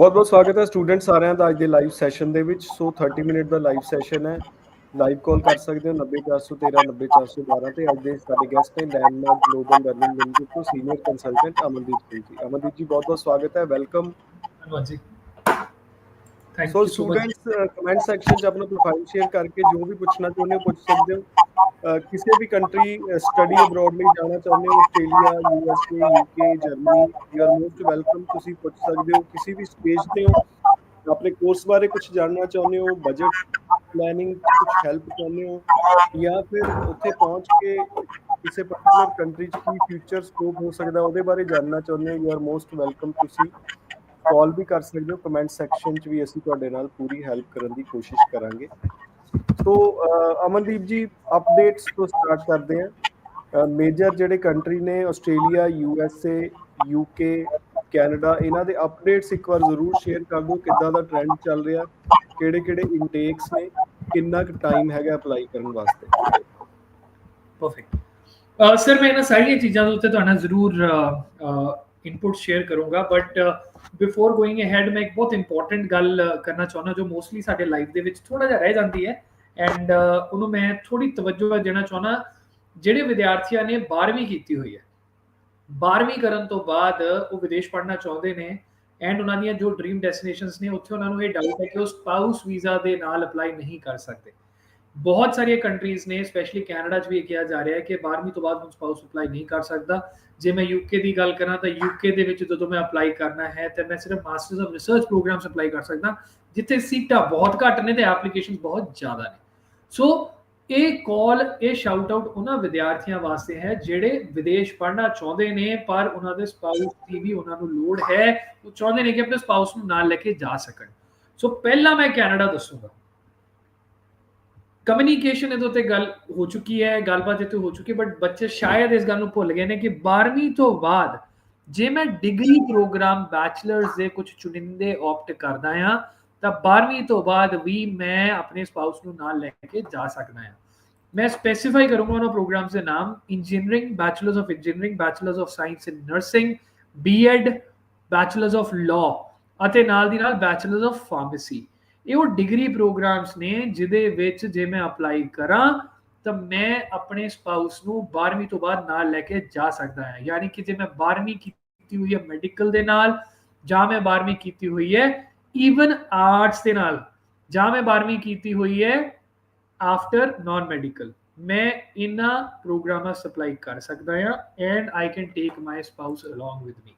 ਬਹੁਤ ਬਹੁਤ ਸਵਾਗਤ ਹੈ ਸਟੂਡੈਂਟ ਸਾਰਿਆਂ ਦਾ ਅੱਜ ਦੇ ਲਾਈਵ ਸੈਸ਼ਨ ਦੇ ਵਿੱਚ। ਸੋ 30 ਮਿੰਟ ਦਾ ਲਾਈਵ ਸੈਸ਼ਨ ਹੈ। ਲਾਈਵ ਕਾਲ ਕਰ ਸਕਦੇ ਹੋ 90413 90412 ਤੇ ਅੱਜ ਦੇ ਸਾਡੇ ਗੈਸਟ ਨੇ ਲੈਂਡਮਾਰਕ ਗਲੋਬਲ ਲਰਨਿੰਗ ਲਿਮਟਿਡ ਤੋਂ ਸੀਨੀਅਰ ਕੰਸਲਟੈਂਟ ਅਮਨਦੀਪ ਸਿੰਘ ਜੀ। ਅਮਨਦੀਪ ਜੀ, ਬਹੁਤ ਬਹੁਤ ਸਵਾਗਤ ਹੈ। ਵੈਲਕਮ ਧੰਨਵਾਦ ਜੀ thank so you so much students comment section 'ਚ ਆਪਣਾ ਪ੍ਰੋਫਾਈਲ ਸ਼ੇਅਰ ਕਰਕੇ ਜੋ ਵੀ ਪੁੱਛਣਾ ਚਾਹੁੰਦੇ ਹੋ ਪੁੱਛ ਸਕਦੇ ਹੋ ਅਹ, ਕਿਸੇ ਵੀ ਕੰਟਰੀ ਸਟੱਡੀ ਅਬਰੋਡ ਲਈ ਜਾਣਾ ਚਾਹੁੰਦੇ ਹੋ Australia USA UK Germany you are most welcome ਤੁਸੀਂ ਪੁੱਛ ਸਕਦੇ ਹੋ ਕਿਸੇ ਵੀ ਸਟੇਜ ਤੇ ਹੋ ਆਪਣੇ ਕੋਰਸ ਬਾਰੇ ਕੁਝ ਜਾਣਨਾ ਚਾਹੁੰਦੇ ਹੋ ਬਜਟ ਪਲੈਨਿੰਗ ਕੁਝ ਹੈਲਪ ਚਾਹੁੰਦੇ ਹੋ ਜਾਂ ਫਿਰ ਉੱਥੇ ਪਹੁੰਚ ਕੇ ਕਿਸੇ ਪਾਰਟਿਕੂਲਰ ਕੰਟਰੀ 'ਚ ਕੀ ਫਿਊਚਰ ਸਕੋਪ ਹੋ ਸਕਦਾ ਉਹਦੇ ਬਾਰੇ ਜਾਣਨਾ ਚਾਹੁੰਦੇ ਹੋ ਯੂ ਆਰ ਮੋਸਟ ਵੈਲਕਮ ਤੁਸੀਂ ਕਾਲ ਵੀ ਕਰ ਸਕਦੇ ਹੋ ਕਮੈਂਟ ਸੈਕਸ਼ਨ 'ਚ ਵੀ ਅਸੀਂ ਤੁਹਾਡੇ ਨਾਲ ਪੂਰੀ ਹੈਲਪ ਕਰਨ ਦੀ ਕੋਸ਼ਿਸ਼ ਕਰਾਂਗੇ। ਸੋ ਅਮਨਦੀਪ ਜੀ ਅਪਡੇਟਸ ਤੋਂ ਸਟਾਰਟ ਕਰਦੇ ਹਾਂ। ਮੇਜਰ ਜਿਹੜੇ ਕੰਟਰੀ ਨੇ, Australia U S A UK Canada ਇਹਨਾਂ ਦੇ ਅਪਡੇਟਸ ਇੱਕ ਵਾਰ ਜ਼ਰੂਰ ਸ਼ੇਅਰ ਕਰ ਦਿਓ, ਕਿੱਦਾਂ ਦਾ ਟ੍ਰੈਂਡ ਚੱਲ ਰਿਹਾ ਕਿਹੜੇ ਕਿਹੜੇ ਇਨਟੇਕਸ ਨੇ, ਕਿੰਨਾ ਕੁ ਟਾਈਮ ਹੈਗਾ ਅਪਲਾਈ ਕਰਨ ਵਾਸਤੇ। ਪਰਫੈਕਟ ਸਰ ਮੈਂ ਇਹਨਾਂ ਸਾਰੀਆਂ ਚੀਜ਼ਾਂ ਦੇ ਉੱਤੇ ਤੁਹਾਡਾ ਜ਼ਰੂਰ ਇਨਪੁਟ ਸ਼ੇਅਰ ਕਰੂੰਗਾ ਬਟ ਬਿਫੋਰ ਗੋਇੰਗ ਅਹੈਡ ਮੈਂ ਇੱਕ ਬਹੁਤ ਇੰਪੋਰਟੈਂਟ ਗੱਲ ਕਰਨਾ ਚਾਹੁੰਦਾ, ਜੋ ਮੋਸਟਲੀ ਸਾਡੇ ਲਾਈਫ ਦੇ ਵਿੱਚ ਥੋੜਾ ਜਿਹਾ ਰਹਿ ਜਾਂਦੀ ਹੈ। ਐਂਡ ਉਹਨੂੰ ਮੈਂ ਥੋੜੀ ਤਵੱਜੋ ਦੇਣਾ ਚਾਹੁੰਦਾ, ਜਿਹੜੇ ਵਿਦਿਆਰਥੀਆਂ ਨੇ 12ਵੀਂ ਕੀਤੀ ਹੋਈ ਹੈ। 12ਵੀਂ ਕਰਨ ਤੋਂ ਬਾਅਦ ਉਹ ਵਿਦੇਸ਼ ਪੜ੍ਹਨਾ ਚਾਹੁੰਦੇ ਨੇ ਐਂਡ ਉਹਨਾਂ ਦੀਆਂ ਜੋ ਡ੍ਰੀਮ ਡੈਸਟੀਨੇਸ਼ਨਸ ਨੇ, ਉੱਥੇ ਉਹਨਾਂ ਨੂੰ ਇਹ ਡਾਊਟ ਹੈ ਕਿ ਉਹ ਸਪਾਊਸ ਵੀਜ਼ਾ ਦੇ ਨਾਲ ਅਪਲਾਈ ਨਹੀਂ ਕਰ ਸਕਦੇ। ਬਹੁਤ ਸਾਰੀਆਂ ਕੰਟਰੀਜ਼ ਨੇ ਸਪੈਸ਼ਲੀ ਕੈਨੇਡਾ 'ਚ ਵੀ ਕਿਹਾ ਜਾ ਰਿਹਾ ਹੈ ਕਿ 12ਵੀਂ ਤੋਂ ਬਾਅਦ ਹੁਣ ਸਪਾਊਸ ਅਪਲਾਈ ਨਹੀਂ ਕਰ ਸਕਦਾ। ਜੇ ਮੈਂ ਯੂਕੇ ਦੀ ਗੱਲ ਕਰਾਂ ਤਾਂ ਯੂਕੇ ਦੇ ਵਿੱਚ ਜਦੋਂ ਮੈਂ ਅਪਲਾਈ ਕਰਨਾ ਹੈ ਤਾਂ ਮੈਂ ਸਿਰਫ masters of research programs apply ਕਰ ਸਕਦਾ, ਜਿੱਥੇ ਸੀਟਾਂ ਬਹੁਤ ਘੱਟ ਨੇ ਤੇ ਐਪਲੀਕੇਸ਼ਨ ਬਹੁਤ ਜ਼ਿਆਦਾ ਨੇ। ਸੋ ਇਹ ਕਾਲ ਇਹ ਸ਼ਾਊਟ ਆਊਟ ਉਹਨਾਂ ਵਿਦਿਆਰਥੀਆਂ ਵਾਸਤੇ ਹੈ ਜਿਹੜੇ ਵਿਦੇਸ਼ ਪੜ੍ਹਨਾ ਚਾਹੁੰਦੇ ਨੇ, ਪਰ ਉਹਨਾਂ ਦੇ ਸਪਾਊਸ ਦੀ ਵੀ ਉਹਨਾਂ ਨੂੰ ਲੋੜ ਹੈ, ਉਹ ਚਾਹੁੰਦੇ ਨੇ ਕਿ ਆਪਣੇ ਸਪਾਊਸ ਨੂੰ ਨਾਲ ਲੈ ਕੇ ਜਾ ਸਕਣ। ਸੋ ਪਹਿਲਾਂ ਮੈਂ ਕੈਨੇਡਾ ਦੱਸੂਗਾ। ਕਮਿਊਨੀਕੇਸ਼ਨ ਇਹਦੇ ਉੱਤੇ ਗੱਲ ਹੋ ਚੁੱਕੀ ਹੈ, ਗੱਲਬਾਤ ਇੱਥੇ ਹੋ ਚੁੱਕੀ ਬਟ ਬੱਚੇ ਸ਼ਾਇਦ ਇਸ ਗੱਲ ਨੂੰ ਭੁੱਲ ਗਏ ਨੇ ਕਿ 12ਵੀਂ ਤੋਂ ਬਾਅਦ ਜੇ ਮੈਂ ਡਿਗਰੀ ਪ੍ਰੋਗਰਾਮ ਬੈਚਲਰਸ ਦੇ ਕੁਝ ਚੁਣਿੰਦੇ ਆਪਟ ਕਰਦਾ ਹਾਂ, ਤਾਂ 12ਵੀਂ ਤੋਂ ਬਾਅਦ ਵੀ ਮੈਂ ਆਪਣੇ ਸਪਾਊਸ ਨੂੰ ਨਾਲ ਲੈ ਕੇ ਜਾ ਸਕਦਾ ਹਾਂ। ਮੈਂ ਸਪੈਸੀਫਾਈ ਕਰੂੰਗਾ ਉਹਨਾਂ ਪ੍ਰੋਗਰਾਮਸ ਦੇ ਨਾਮ engineering bachelors of engineering bachelors of science in nursing BEd bachelors of law ਅਤੇ ਨਾਲ ਦੀ ਨਾਲ ਬੈਚਲਰਸ ਆਫ ਫਾਰਮੇਸੀ ਇਹ ਉਹ ਡਿਗਰੀ ਪ੍ਰੋਗਰਾਮਸ ਨੇ ਜਿਹਦੇ ਵਿੱਚ ਜੇ ਮੈਂ ਅਪਲਾਈ ਕਰਾਂ, ਤਾਂ ਮੈਂ ਆਪਣੇ ਸਪਾਊਸ ਨੂੰ 12ਵੀਂ ਤੋਂ ਬਾਅਦ ਨਾਲ ਲੈ ਕੇ ਜਾ ਸਕਦਾ ਹਾਂ। ਯਾਨੀ ਕਿ ਜੇ ਮੈਂ 12ਵੀਂ ਕੀਤੀ ਹੋਈ ਹੈ ਮੈਡੀਕਲ ਦੇ ਨਾਲ, ਜਾਂ ਮੈਂ 12ਵੀਂ ਕੀਤੀ ਹੋਈ ਹੈ ਈਵਨ ਆਰਟਸ ਦੇ ਨਾਲ, ਜਾਂ ਮੈਂ 12ਵੀਂ ਕੀਤੀ ਹੋਈ ਹੈ ਆਫਟਰ ਨਾਨ ਮੈਡੀਕਲ ਮੈਂ ਇਹਨਾਂ ਪ੍ਰੋਗਰਾਮਾਂ ਸਪਲਾਈ ਕਰ ਸਕਦਾ ਹਾਂ and I can take my spouse along with me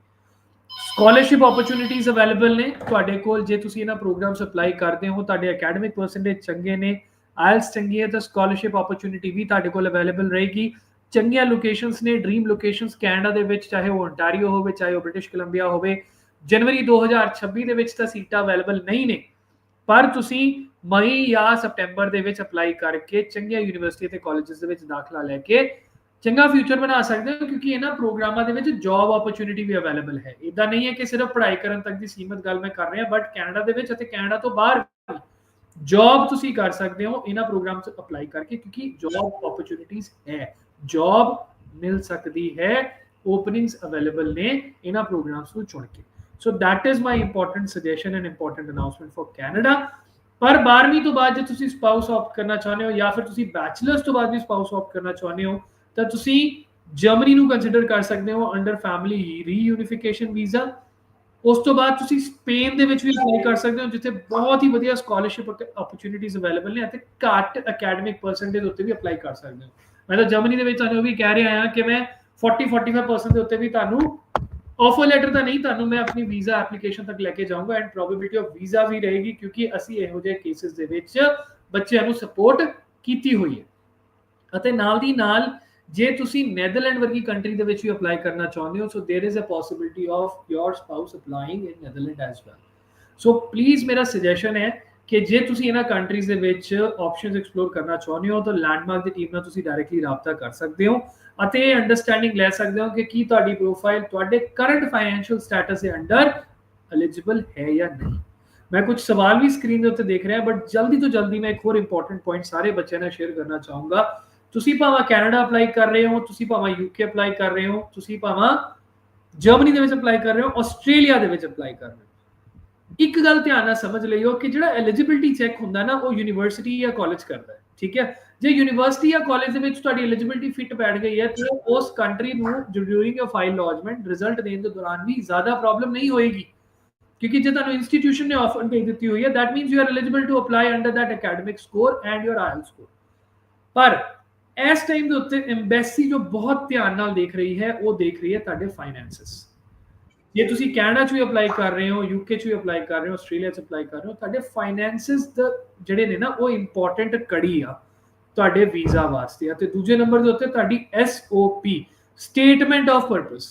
scholarship opportunities available ਨੇ ਤੁਹਾਡੇ ਕੋਲ, ਜੇ ਤੁਸੀਂ ਇਹਨਾਂ ਪ੍ਰੋਗਰਾਮਸ ਅਪਲਾਈ ਕਰਦੇ ਹੋ, ਤੁਹਾਡੇ ਅਕੈਡਮਿਕ ਪਰਸੈਂਟੇਜ ਚੰਗੇ ਨੇ ਆਇਲਸ ਚੰਗੀ ਹੈ, ਤਾਂ ਸਕਾਲਰਸ਼ਿਪ ਓਪਰਚ्युनिटी ਵੀ ਤੁਹਾਡੇ ਕੋਲ ਅਵੇਲੇਬਲ ਰਹੇਗੀ। ਚੰਗੀਆਂ ਲੋਕੇਸ਼ਨਸ ਨੇ ਡ੍ਰੀਮ ਲੋਕੇਸ਼ਨਸ ਕੈਨੇਡਾ ਦੇ ਵਿੱਚ, ਚਾਹੇ ਉਹ ਓਨਟਾਰੀਓ ਹੋਵੇ, ਚਾਹੇ ਉਹ ਬ੍ਰਿਟਿਸ਼ ਕੋਲੰਬੀਆ ਹੋਵੇ, ਜਨਵਰੀ 2026 ਦੇ ਵਿੱਚ ਤਾਂ ਸੀਟਾਂ ਅਵੇਲੇਬਲ ਨਹੀਂ ਨੇ। ਪਰ ਤੁਸੀਂ ਮਈ ਜਾਂ ਸਪਟੈਂਬਰ ਦੇ ਵਿੱਚ ਅਪਲਾਈ ਕਰਕੇ ਚੰਗੀਆਂ ਯੂਨੀਵਰਸਿਟੀ ਤੇ ਕਾਲਜਸ ਦੇ ਵਿੱਚ ਦਾਖਲਾ ਲੈ ਕੇ ਚੰਗਾ ਫਿਊਚਰ ਬਣਾ ਸਕਦੇ ਹੋ ਕਿਉਂਕਿ ਇਹਨਾਂ ਪ੍ਰੋਗਰਾਮਾਂ ਦੇ ਵਿੱਚ ਜੌਬ ਓਪਰਚ्युनिटी ਵੀ ਅਵੇਲੇਬਲ ਹੈ ਇਦਾਂ ਨਹੀਂ ਹੈ ਕਿ ਸਿਰਫ ਪੜ੍ਹਾਈ ਕਰਨ ਤੱਕ ਦੀ ਸੀਮਤ ਗੱਲ ਮੈਂ ਕਰ ਰਿਹਾ ਬਟ ਕੈਨੇਡਾ ਦੇ ਵਿੱਚ ਅਤੇ ਕੈਨੇਡਾ ਤੋਂ ਬਾਹਰ ਜੌਬ ਤੁਸੀਂ ਕਰ ਸਕਦੇ ਹੋ ਇਹਨਾਂ ਪ੍ਰੋਗਰਾਮ 'ਚ ਅਪਲਾਈ ਕਰਕੇ ਕਿਉਂਕਿ ਜੌਬ ਓਪਰਚ्युनिटीज ਹੈ ਜੌਬ ਮਿਲ ਸਕਦੀ ਹੈ ਓਪਨਿੰਗਸ ਅਵੇਲੇਬਲ ਨੇ ਇਹਨਾਂ ਪ੍ਰੋਗਰਾਮਸ ਨੂੰ ਚੁਣ ਕੇ so that is my important suggestion and important announcement for Canada ਪਰ 12ਵੀਂ ਤੋਂ ਬਾਅਦ ਜੇ ਤੁਸੀਂ ਸਪਾਊਸ ਆਪਟ ਕਰਨਾ ਚਾਹੁੰਦੇ ਹੋ ਜਾਂ ਫਿਰ ਤੁਸੀਂ ਬੈਚਲਰਸ ਤੋਂ ਬਾਅਦ ਵੀ ਸਪਾਊਸ ਆਪਟ ਕਰਨਾ ਚਾਹੁੰਦੇ ਹੋ ਤਾਂ ਤੁਸੀਂ ਜਰਮਨੀ ਨੂੰ ਕੰਸੀਡਰ ਕਰ ਸਕਦੇ ਹੋ ਅੰਡਰ ਫੈਮਿਲੀ ਰੀਯੂਨੀਫਿਕੇਸ਼ਨ ਵੀਜ਼ਾ ਉਸ ਤੋਂ ਬਾਅਦ ਤੁਸੀਂ ਸਪੇਨ ਦੇ ਵਿੱਚ ਵੀ ਅਪਲਾਈ ਕਰ ਸਕਦੇ ਹੋ, ਜਿੱਥੇ ਬਹੁਤ ਹੀ ਵਧੀਆ ਸਕਾਲਰਸ਼ਿਪ ਓਪਰਚ्युनिटीज ਅਵੇਲੇਬਲ ਨੇ ਅਤੇ ਘੱਟ ਅਕੈਡਮਿਕ ਪਰਸੈਂਟੇਜ ਉੱਤੇ ਵੀ ਅਪਲਾਈ ਕਰ ਸਕਦੇ ਹੋ। ਮੈਂ ਤਾਂ ਜਰਮਨੀ ਦੇ ਵਿੱਚ ਤੁਹਾਨੂੰ ਵੀ ਕਹਿ ਰਿਹਾ ਹਾਂ ਕਿ ਮੈਂ 40 45% ਦੇ ਉੱਤੇ ਵੀ ਤੁਹਾਨੂੰ ਆਫਰ ਲੈਟਰ ਤਾਂ ਨਹੀਂ, ਤੁਹਾਨੂੰ ਮੈਂ ਆਪਣੀ ਵੀਜ਼ਾ ਐਪਲੀਕੇਸ਼ਨ ਤੱਕ ਲੈ ਕੇ ਜਾਊਂਗਾ ਐਂਡ ਪ੍ਰੋਬੇਬਿਲਿਟੀ ਆਫ ਵੀਜ਼ਾ ਵੀ ਰਹੇਗੀ ਕਿਉਂਕਿ ਅਸੀਂ ਇਹੋ ਜਿਹੇ ਕੇਸਿਸ ਦੇ ਵਿੱਚ ਬੱਚਿਆਂ ਨੂੰ ਸਪੋਰਟ ਕੀਤੀ ਹੋਈ ਹੈ। ਅਤੇ ਨਾਲ ਦੀ ਨਾਲ ਜੇ ਤੁਸੀਂ ਨੈਦਰਲੈਂਡ ਵਰਗੀ ਕੰਟਰੀ ਦੇ ਵਿੱਚ ਵੀ ਅਪਲਾਈ ਕਰਨਾ ਚਾਹੁੰਦੇ ਹੋ so there is a possibility of your spouse applying in Netherland as well so please ਮੇਰਾ ਸੁਜੈਸ਼ਨ ਹੈ ਕਿ ਜੇ ਤੁਸੀਂ ਇਹਨਾਂ ਕੰਟਰੀਜ਼ ਦੇ ਵਿੱਚ ਆਪਸ਼ਨਸ ਐਕਸਪਲੋਰ ਕਰਨਾ ਚਾਹੁੰਦੇ ਹੋ ਤਾਂ ਲੈਂਡਮਾਰਕ ਦੀ ਟੀਮ ਨਾਲ ਤੁਸੀਂ ਡਾਇਰੈਕਟਲੀ ਰਾਬਤਾ ਕਰ ਸਕਦੇ ਹੋ ਅਤੇ ਅੰਡਰਸਟੈਂਡਿੰਗ ਲੈ ਸਕਦੇ ਹੋ ਕਿ ਕੀ ਤੁਹਾਡੀ ਪ੍ਰੋਫਾਈਲ ਤੁਹਾਡੇ ਕਰੰਟ ਫਾਈਨੈਂਸ਼ੀਅਲ ਸਟੇਟਸ ਦੇ ਅੰਡਰ ਐਲੀਜੀਬਲ ਹੈ ਜਾਂ ਨਹੀਂ ਮੈਂ ਕੁਝ ਸਵਾਲ ਵੀ ਸਕਰੀਨ ਦੇ ਉੱਤੇ ਦੇਖ ਰਿਹਾ ਬਟ ਜਲਦੀ ਤੋਂ ਜਲਦੀ ਮੈਂ ਇੱਕ ਹੋਰ ਇੰਪੋਰਟੈਂਟ ਪੁਆਇੰਟ ਸਾਰੇ ਬੱਚਿਆਂ ਨਾਲ ਸ਼ੇਅਰ ਕਰਨਾ ਚਾਹੂੰਗਾ ਤੁਸੀਂ ਭਾਵੇਂ ਕੈਨੇਡਾ ਅਪਲਾਈ ਕਰ ਰਹੇ ਹੋ, ਤੁਸੀਂ ਭਾਵੇਂ ਯੂਕੇ ਅਪਲਾਈ ਕਰ ਰਹੇ ਹੋ, ਤੁਸੀਂ ਭਾਵੇਂ ਜਰਮਨੀ ਦੇ ਵਿੱਚ ਅਪਲਾਈ ਕਰ ਰਹੇ ਹੋ ਆਸਟ੍ਰੇਲੀਆ ਦੇ ਵਿੱਚ ਅਪਲਾਈ ਕਰ ਰਹੇ ਹੋ। ਇੱਕ ਗੱਲ ਧਿਆਨ ਨਾਲ ਸਮਝ ਲਈਓ ਕਿ ਜਿਹੜਾ ਐਲੀਜੀਬਿਲਟੀ ਚੈੱਕ ਹੁੰਦਾ ਨਾ, ਉਹ ਯੂਨੀਵਰਸਿਟੀ ਜਾਂ ਕਾਲਜ ਕਰਦਾ ਹੈ, ਠੀਕ ਹੈ? ਜੇ ਯੂਨੀਵਰਸਿਟੀ ਜਾਂ ਕਾਲਜ ਦੇ ਵਿੱਚ ਤੁਹਾਡੀ ਐਲੀਜੀਬਿਲਟੀ ਫਿੱਟ ਬੈਠ ਗਈ ਹੈ, ਤੇ ਉਸ ਕੰਟਰੀ ਨੂੰ during a file lodgement result ਦੇਣ ਦੇ ਦੌਰਾਨ ਵੀ ਜ਼ਿਆਦਾ ਪ੍ਰੋਬਲਮ ਨਹੀਂ ਹੋਏਗੀ। ਕਿਉਂਕਿ ਜੇ ਤੁਹਾਨੂੰ ਇੰਸਟੀਟਿਊਸ਼ਨ ਨੇ ਆਫਰ ਭੇਜ ਦਿੱਤੀ ਹੋਈ ਹੈ that means you are eligible to apply under that academic score and your oil score ਪਰ ਇਸ ਟਾਈਮ ਦੇ ਉੱਤੇ ਐਮਬੈਸੀ ਜੋ ਬਹੁਤ ਧਿਆਨ ਨਾਲ ਦੇਖ ਰਹੀ ਹੈ, ਉਹ ਦੇਖ ਰਹੀ ਹੈ ਤੁਹਾਡੇ ਫਾਈਨੈਂਸਸ ਜੇ ਤੁਸੀਂ ਕੈਨੇਡਾ 'ਚ ਵੀ ਅਪਲਾਈ ਕਰ ਰਹੇ ਹੋ ਯੂਕੇ 'ਚ ਵੀ ਅਪਲਾਈ ਕਰ ਰਹੇ ਹੋ ਆਸਟ੍ਰੇਲੀਆ 'ਚ ਅਪਲਾਈ ਕਰ ਰਹੇ ਹੋ, ਤੁਹਾਡੇ ਫਾਈਨੈਂਸਸ ਦਾ ਜਿਹੜੇ ਨੇ ਨਾ, ਉਹ ਇੰਪੋਰਟੈਂਟ ਕੜੀ ਆ ਤੁਹਾਡੇ ਵੀਜ਼ਾ ਵਾਸਤੇ। ਆ ਤੇ ਦੂਜੇ ਨੰਬਰ ਦੇ ਉੱਤੇ ਤੁਹਾਡੀ SOP statement of purpose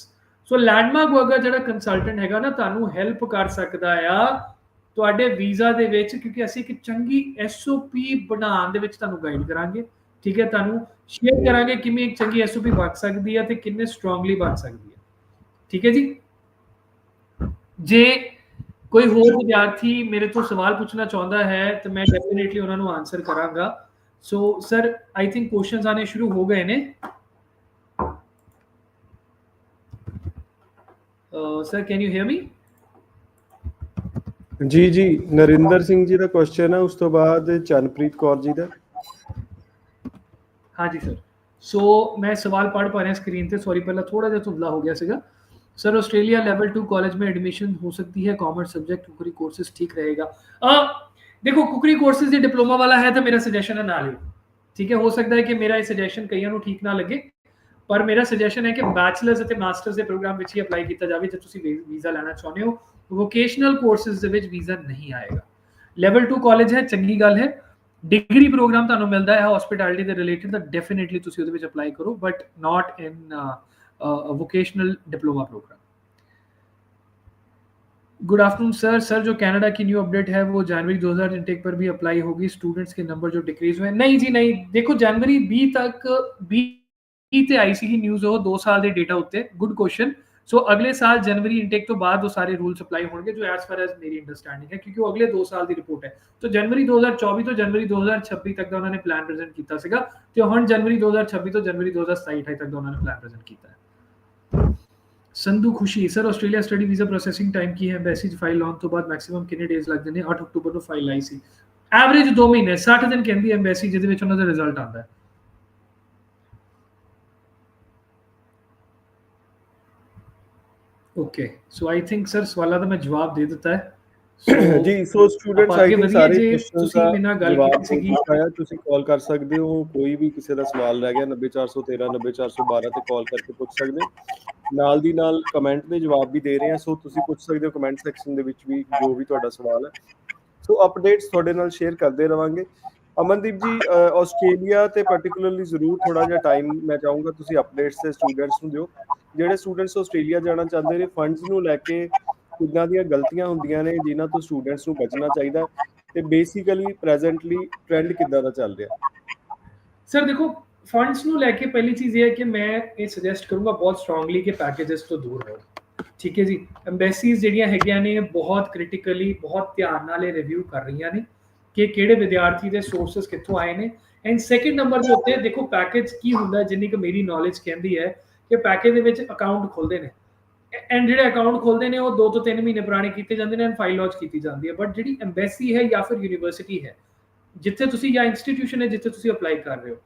so Landmark ਵਰਗਾ ਜਿਹੜਾ ਕੰਸਲਟੈਂਟ ਹੈਗਾ ਨਾ, ਤੁਹਾਨੂੰ ਹੈਲਪ ਕਰ ਸਕਦਾ ਆ ਤੁਹਾਡੇ ਵੀਜ਼ਾ ਦੇ ਵਿੱਚ, ਕਿਉਂਕਿ ਅਸੀਂ ਇੱਕ ਚੰਗੀ ਐਸਓਪੀ ਬਣਾਉਣ ਦੇ ਵਿੱਚ ਤੁਹਾਨੂੰ ਗਾਈਡ ਕਰਾਂਗੇ। ਠੀਕ ਹੈ ਤੁਹਾਨੂੰ ਸ਼ੇਅਰ ਕਰਾਂਗੇ ਕਿਵੇਂ ਇੱਕ ਚੰਗੀ ਐਸਓਪੀ ਬਣ ਸਕਦੀ ਹੈ ਤੇ ਕਿੰਨੇ ਸਟਰੋਂਗਲੀ ਬਣ ਸਕਦੀ ਹੈ। ਠੀਕ ਹੈ ਜੀ? ਜੇ ਕੋਈ ਹੋਰ ਵਿਦਿਆਰਥੀ ਮੇਰੇ ਤੋਂ ਸਵਾਲ ਪੁੱਛਣਾ ਚਾਹੁੰਦਾ ਹੈ ਤਾਂ ਮੈਂ ਡੈਫੀਨਿਟਲੀ ਉਹਨਾਂ ਨੂੰ ਆਨਸਰ ਕਰਾਂਗਾ। So sir I think questions ਆਨੇ ਸ਼ੁਰੂ ਹੋ ਗਏ ਨੇ। Sir can you hear me ਜੀ ਜੀ ਨਰਿੰਦਰ ਸਿੰਘ ਜੀ ਦਾ ਕੁਐਸਚਨ ਹੈ ਉਸ ਤੋਂ ਬਾਅਦ ਚੰਨਪ੍ਰੀਤ ਕੌਰ ਜੀ ਦਾ। ਹਾਂਜੀ ਸਰ ਸੋ ਮੈਂ ਸਵਾਲ ਪੜ ਪਾ ਰਿਹਾ ਸਕਰੀਨ ਤੇ ਸੌਰੀ ਪਹਿਲਾਂ ਥੋੜਾ ਜਿਹਾ ਤੁਬਲਾ ਹੋ ਗਿਆ ਸੀਗਾ। Sir Australia level two college में एडमिशन हो सकती है कॉमर्स सब्जेक्ट कुकरी कोर्सेज ठीक रहेगा आ, देखो कुकरी कोर्सेज ये डिप्लोमा वाला है तो मेरा सजेशन है ना ले ठीक है हो सकता है कि मेरा ये सजेशन ਕਈਆਂ ਨੂੰ ਠੀਕ ਨਾ ਲੱਗੇ। ਪਰ ਮੇਰਾ ਸੁਜੈਸ਼ਨ ਹੈ ਕਿ ਬੈਚਲਰਸ ਅਤੇ ਮਾਸਟਰਸ ਦੇ ਪ੍ਰੋਗਰਾਮ ਵਿੱਚ ਹੀ ਅਪਲਾਈ ਕੀਤਾ ਜਾਵੇ ਜੇ ਤੁਸੀਂ ਵੀਜ਼ਾ ਲੈਣਾ ਚਾਹੁੰਦੇ ਹੋ। ਵੋਕੇਸ਼ਨਲ ਕੋਰਸਸ ਦੇ ਵਿੱਚ ਵੀਜ਼ਾ ਨਹੀਂ ਆਏਗਾ। ਲੈਵਲ 2 ਕਾਲਜ ਹੈ ਚੰਗੀ ਗੱਲ ਹੈ। ਡਿਗਰੀ ਪ੍ਰੋਗਰਾਮ ਤੁਹਾਨੂੰ ਮਿਲਦਾ ਹੈ ਹਸਪਿਟੈਲਿਟੀ ਦੇ ਰਿਲੇਟਡ ਤਾਂ ਡੈਫੀਨਿਟਲੀ ਤੁਸੀਂ ਉਹਦੇ ਵਿੱਚ ਅਪਲਾਈ ਕਰੋ but not in vocational diploma program good afternoon sir sir जो कनाडा की न्यू अपडेट है वो जनवरी 2000 इनटेक पर भी अप्लाई होगी स्टूडेंट्स के नंबर जो डिक्रीज हुए नहीं जी नहीं देखो जनवरी 20 तक 20 ਤੇ ਆਈ ਸੀਗੀ ਨਿਊਜ਼ ਉਹ 2 ਸਾਲ ਦੇ ਡੇਟਾ ਉੱਤੇ ਗੁੱਡ ਕੁਐਸਚਨ ਸੋ ਅਗਲੇ ਸਾਲ ਜਨਵਰੀ ਇਨਟੇਕ ਤੋਂ ਬਾਅਦ ਉਹ ਸਾਰੇ ਰੂਲਸ ਅਪਲਾਈ ਹੋਣਗੇ ਜੋ ਐਸ ਫਾਰ ਐਸ ਮੇਰੀ ਅੰਡਰਸਟੈਂਡਿੰਗ ਹੈ ਕਿਉਂਕਿ ਉਹ ਅਗਲੇ 2 ਸਾਲ ਦੀ ਰਿਪੋਰਟ ਹੈ ਤਾਂ ਜਨਵਰੀ 2024 ਤੋਂ ਜਨਵਰੀ 2026 ਤੱਕ ਦਾ ਉਹਨਾਂ ਨੇ ਪਲਾਨ ਪ੍ਰੈਜ਼ੈਂਟ ਕੀਤਾ ਸੀਗਾ ਤੇ ਹੁਣ ਜਨਵਰੀ 2026 ਤੋਂ ਜਨਵਰੀ 2027 ਤੱਕ ਦਾ ਉਹਨਾਂ ਨੇ ਪਲਾਨ ਪ੍ਰੈਜ਼ੈਂਟ ਕੀਤਾ ਹੈ Sandhu Khushi sir Australia study visa processing time ਕੀ ਹੈ ਐਮਬੈਸੀ ਚ ਫਾਈਲ ਲਾਉਣ ਤੋਂ ਬਾਅਦ ਮੈਕਸਿਮਮ ਕਿੰਨੇ ਡੇਜ਼ ਲੱਗਦੇ ਨੇ 8 ਅਕਤੂਬਰ ਨੂੰ ਫਾਈਲ ਆਈ ਸੀ ਐਵਰੇਜ 2 ਮਹੀਨੇ 60 ਦਿਨ ਕਹਿੰਦੀ ਐਮਬੈਸੀ ਜਿਹਦੇ ਵਿੱਚ ਉਹਨਾਂ ਦਾ ਰਿਜ਼ਲਟ ਆਉਂਦਾ ਹੈ okay so I think sir ਸਵਾਲਾਂ ਦਾ ਮੈਂ ਜਵਾਬ ਦੇ ਦਿੱਤਾ ਹੈ। ਜੀ ਸੋ ਸਟੂਡੈਂਟਸ ਆਈ ਥਿੰਕ ਸਾਰੇ ਕੁਐਸਚਨਸ ਨਾਲ ਗੱਲ ਕੀਤੀ ਸੀਗੀ। ਆਇਆ ਤੁਸੀਂ ਕਾਲ ਕਰ ਸਕਦੇ ਹੋ ਕੋਈ ਵੀ ਕਿਸੇ ਦਾ ਸਵਾਲ ਰਹਿ ਗਿਆ 90413 90412 ਤੇ ਕਾਲ ਕਰਕੇ ਪੁੱਛ ਸਕਦੇ ਹੋ। ਨਾਲ ਦੀ ਨਾਲ ਕਮੈਂਟ ਦੇ ਜਵਾਬ ਵੀ ਦੇ ਰਹੇ ਹਾਂ ਸੋ ਤੁਸੀਂ ਪੁੱਛ ਸਕਦੇ ਹੋ ਕਮੈਂਟ ਸੈਕਸ਼ਨ ਦੇ ਵਿੱਚ ਵੀ ਜੋ ਵੀ ਤੁਹਾਡਾ ਸਵਾਲ ਹੈ। ਸੋ ਅਪਡੇਟਸ ਤੁਹਾਡੇ ਨਾਲ ਸ਼ੇਅਰ ਕਰਦੇ ਰਵਾਂਗੇ। ਅਮਨਦੀਪ ਜੀ ਆਸਟ੍ਰੇਲੀਆ ਤੇ ਪਾਰਟਿਕੂਲਰਲੀ ਜ਼ਰੂਰ ਥੋੜਾ ਜਿਹਾ ਟਾਈਮ ਮੈਂ ਚਾਹੂੰਗਾ ਤੁਸੀਂ ਅਪਡੇਟਸ ਤੇ ਸਟੂਡੈਂਟਸ ਨੂੰ ਦਿਓ। ਜਿਹੜੇ ਸਟੂਡੈਂਟਸ ਆਸਟ੍ਰੇਲੀਆ ਜਾਣਾ ਚਾਹੁੰਦੇ ਨੇ ਫੰਡਸ ਨੂੰ ਲੈ ਕੇ ਕਿੱਦਾਂ ਦੀਆਂ ਗਲਤੀਆਂ ਹੁੰਦੀਆਂ ਨੇ, ਜਿਨ੍ਹਾਂ ਤੋਂ ਸਟੂਡੈਂਟਸ ਨੂੰ ਬਚਣਾ ਚਾਹੀਦਾ ਤੇ ਬੇਸਿਕਲੀ ਪ੍ਰੈਜ਼ੈਂਟਲੀ ਟ੍ਰੈਂਡ ਕਿੱਦਾਂ ਦਾ ਚੱਲ ਰਿਹਾ? ਸਰ ਦੇਖੋ ਫੰਡਸ ਨੂੰ ਲੈ ਕੇ ਪਹਿਲੀ ਚੀਜ਼ ਇਹ ਹੈ ਕਿ ਮੈਂ ਇਹ ਸੁਜੈਸਟ ਕਰੂੰਗਾ ਬਹੁਤ ਸਟਰੋਂਗਲੀ ਕਿ ਪੈਕੇजेस ਤੋਂ ਦੂਰ ਰਹੋ। ਠੀਕ ਹੈ ਜੀ? ਐਮਬੈਸੀਜ਼ ਜਿਹੜੀਆਂ ਹੈਗੀਆਂ ਨੇ ਬਹੁਤ ਕ੍ਰਿਟੀਕਲੀ ਬਹੁਤ ਧਿਆਨ ਨਾਲ ਇਹ ਰਿਵਿਊ ਕਰ ਰਹੀਆਂ ਨੇ ਕਿ ਕਿਹੜੇ ਵਿਦਿਆਰਥੀ ਦੇ ਸੋਰਸਸ ਕਿੱਥੋਂ ਆਏ ਨੇ। ਐਂਡ ਸੈਕੰਡ ਨੰਬਰ ਦੇ ਉੱਤੇ ਦੇਖੋ ਪੈਕੇਜ ਕੀ ਹੁੰਦਾ ਜਿੰਨੀ ਕਿ ਮੇਰੀ ਨੌਲੇਜ ਕਹਿੰਦੀ ਹੈ ਕਿ ਪੈਕੇਜ ਦੇ ਵਿੱਚ ਅਕਾਊਂਟ ਖੋਲਦੇ ਨੇ। ਐਂਡ ਜਿਹੜੇ ਅਕਾਊਂਟ ਖੋਲਦੇ ਨੇ, ਉਹ 2 ਤੋਂ 3 ਮਹੀਨੇ ਪੁਰਾਣੇ ਕੀਤੇ ਜਾਂਦੇ ਨੇ ਐਂਡ ਫਾਈਲ ਲੌਂਚ ਕੀਤੀ ਜਾਂਦੀ ਹੈ। ਬਟ ਜਿਹੜੀ ਐਮਬੈਸੀ ਹੈ ਜਾਂ ਫਿਰ ਯੂਨੀਵਰਸਿਟੀ ਹੈ, ਜਿੱਥੇ ਤੁਸੀਂ ਜਾਂ ਇੰਸਟੀਟਿਊਸ਼ਨ ਹੈ ਜਿੱਥੇ ਤੁਸੀਂ ਅਪਲਾਈ ਕਰ ਰਹੇ ਹੋ।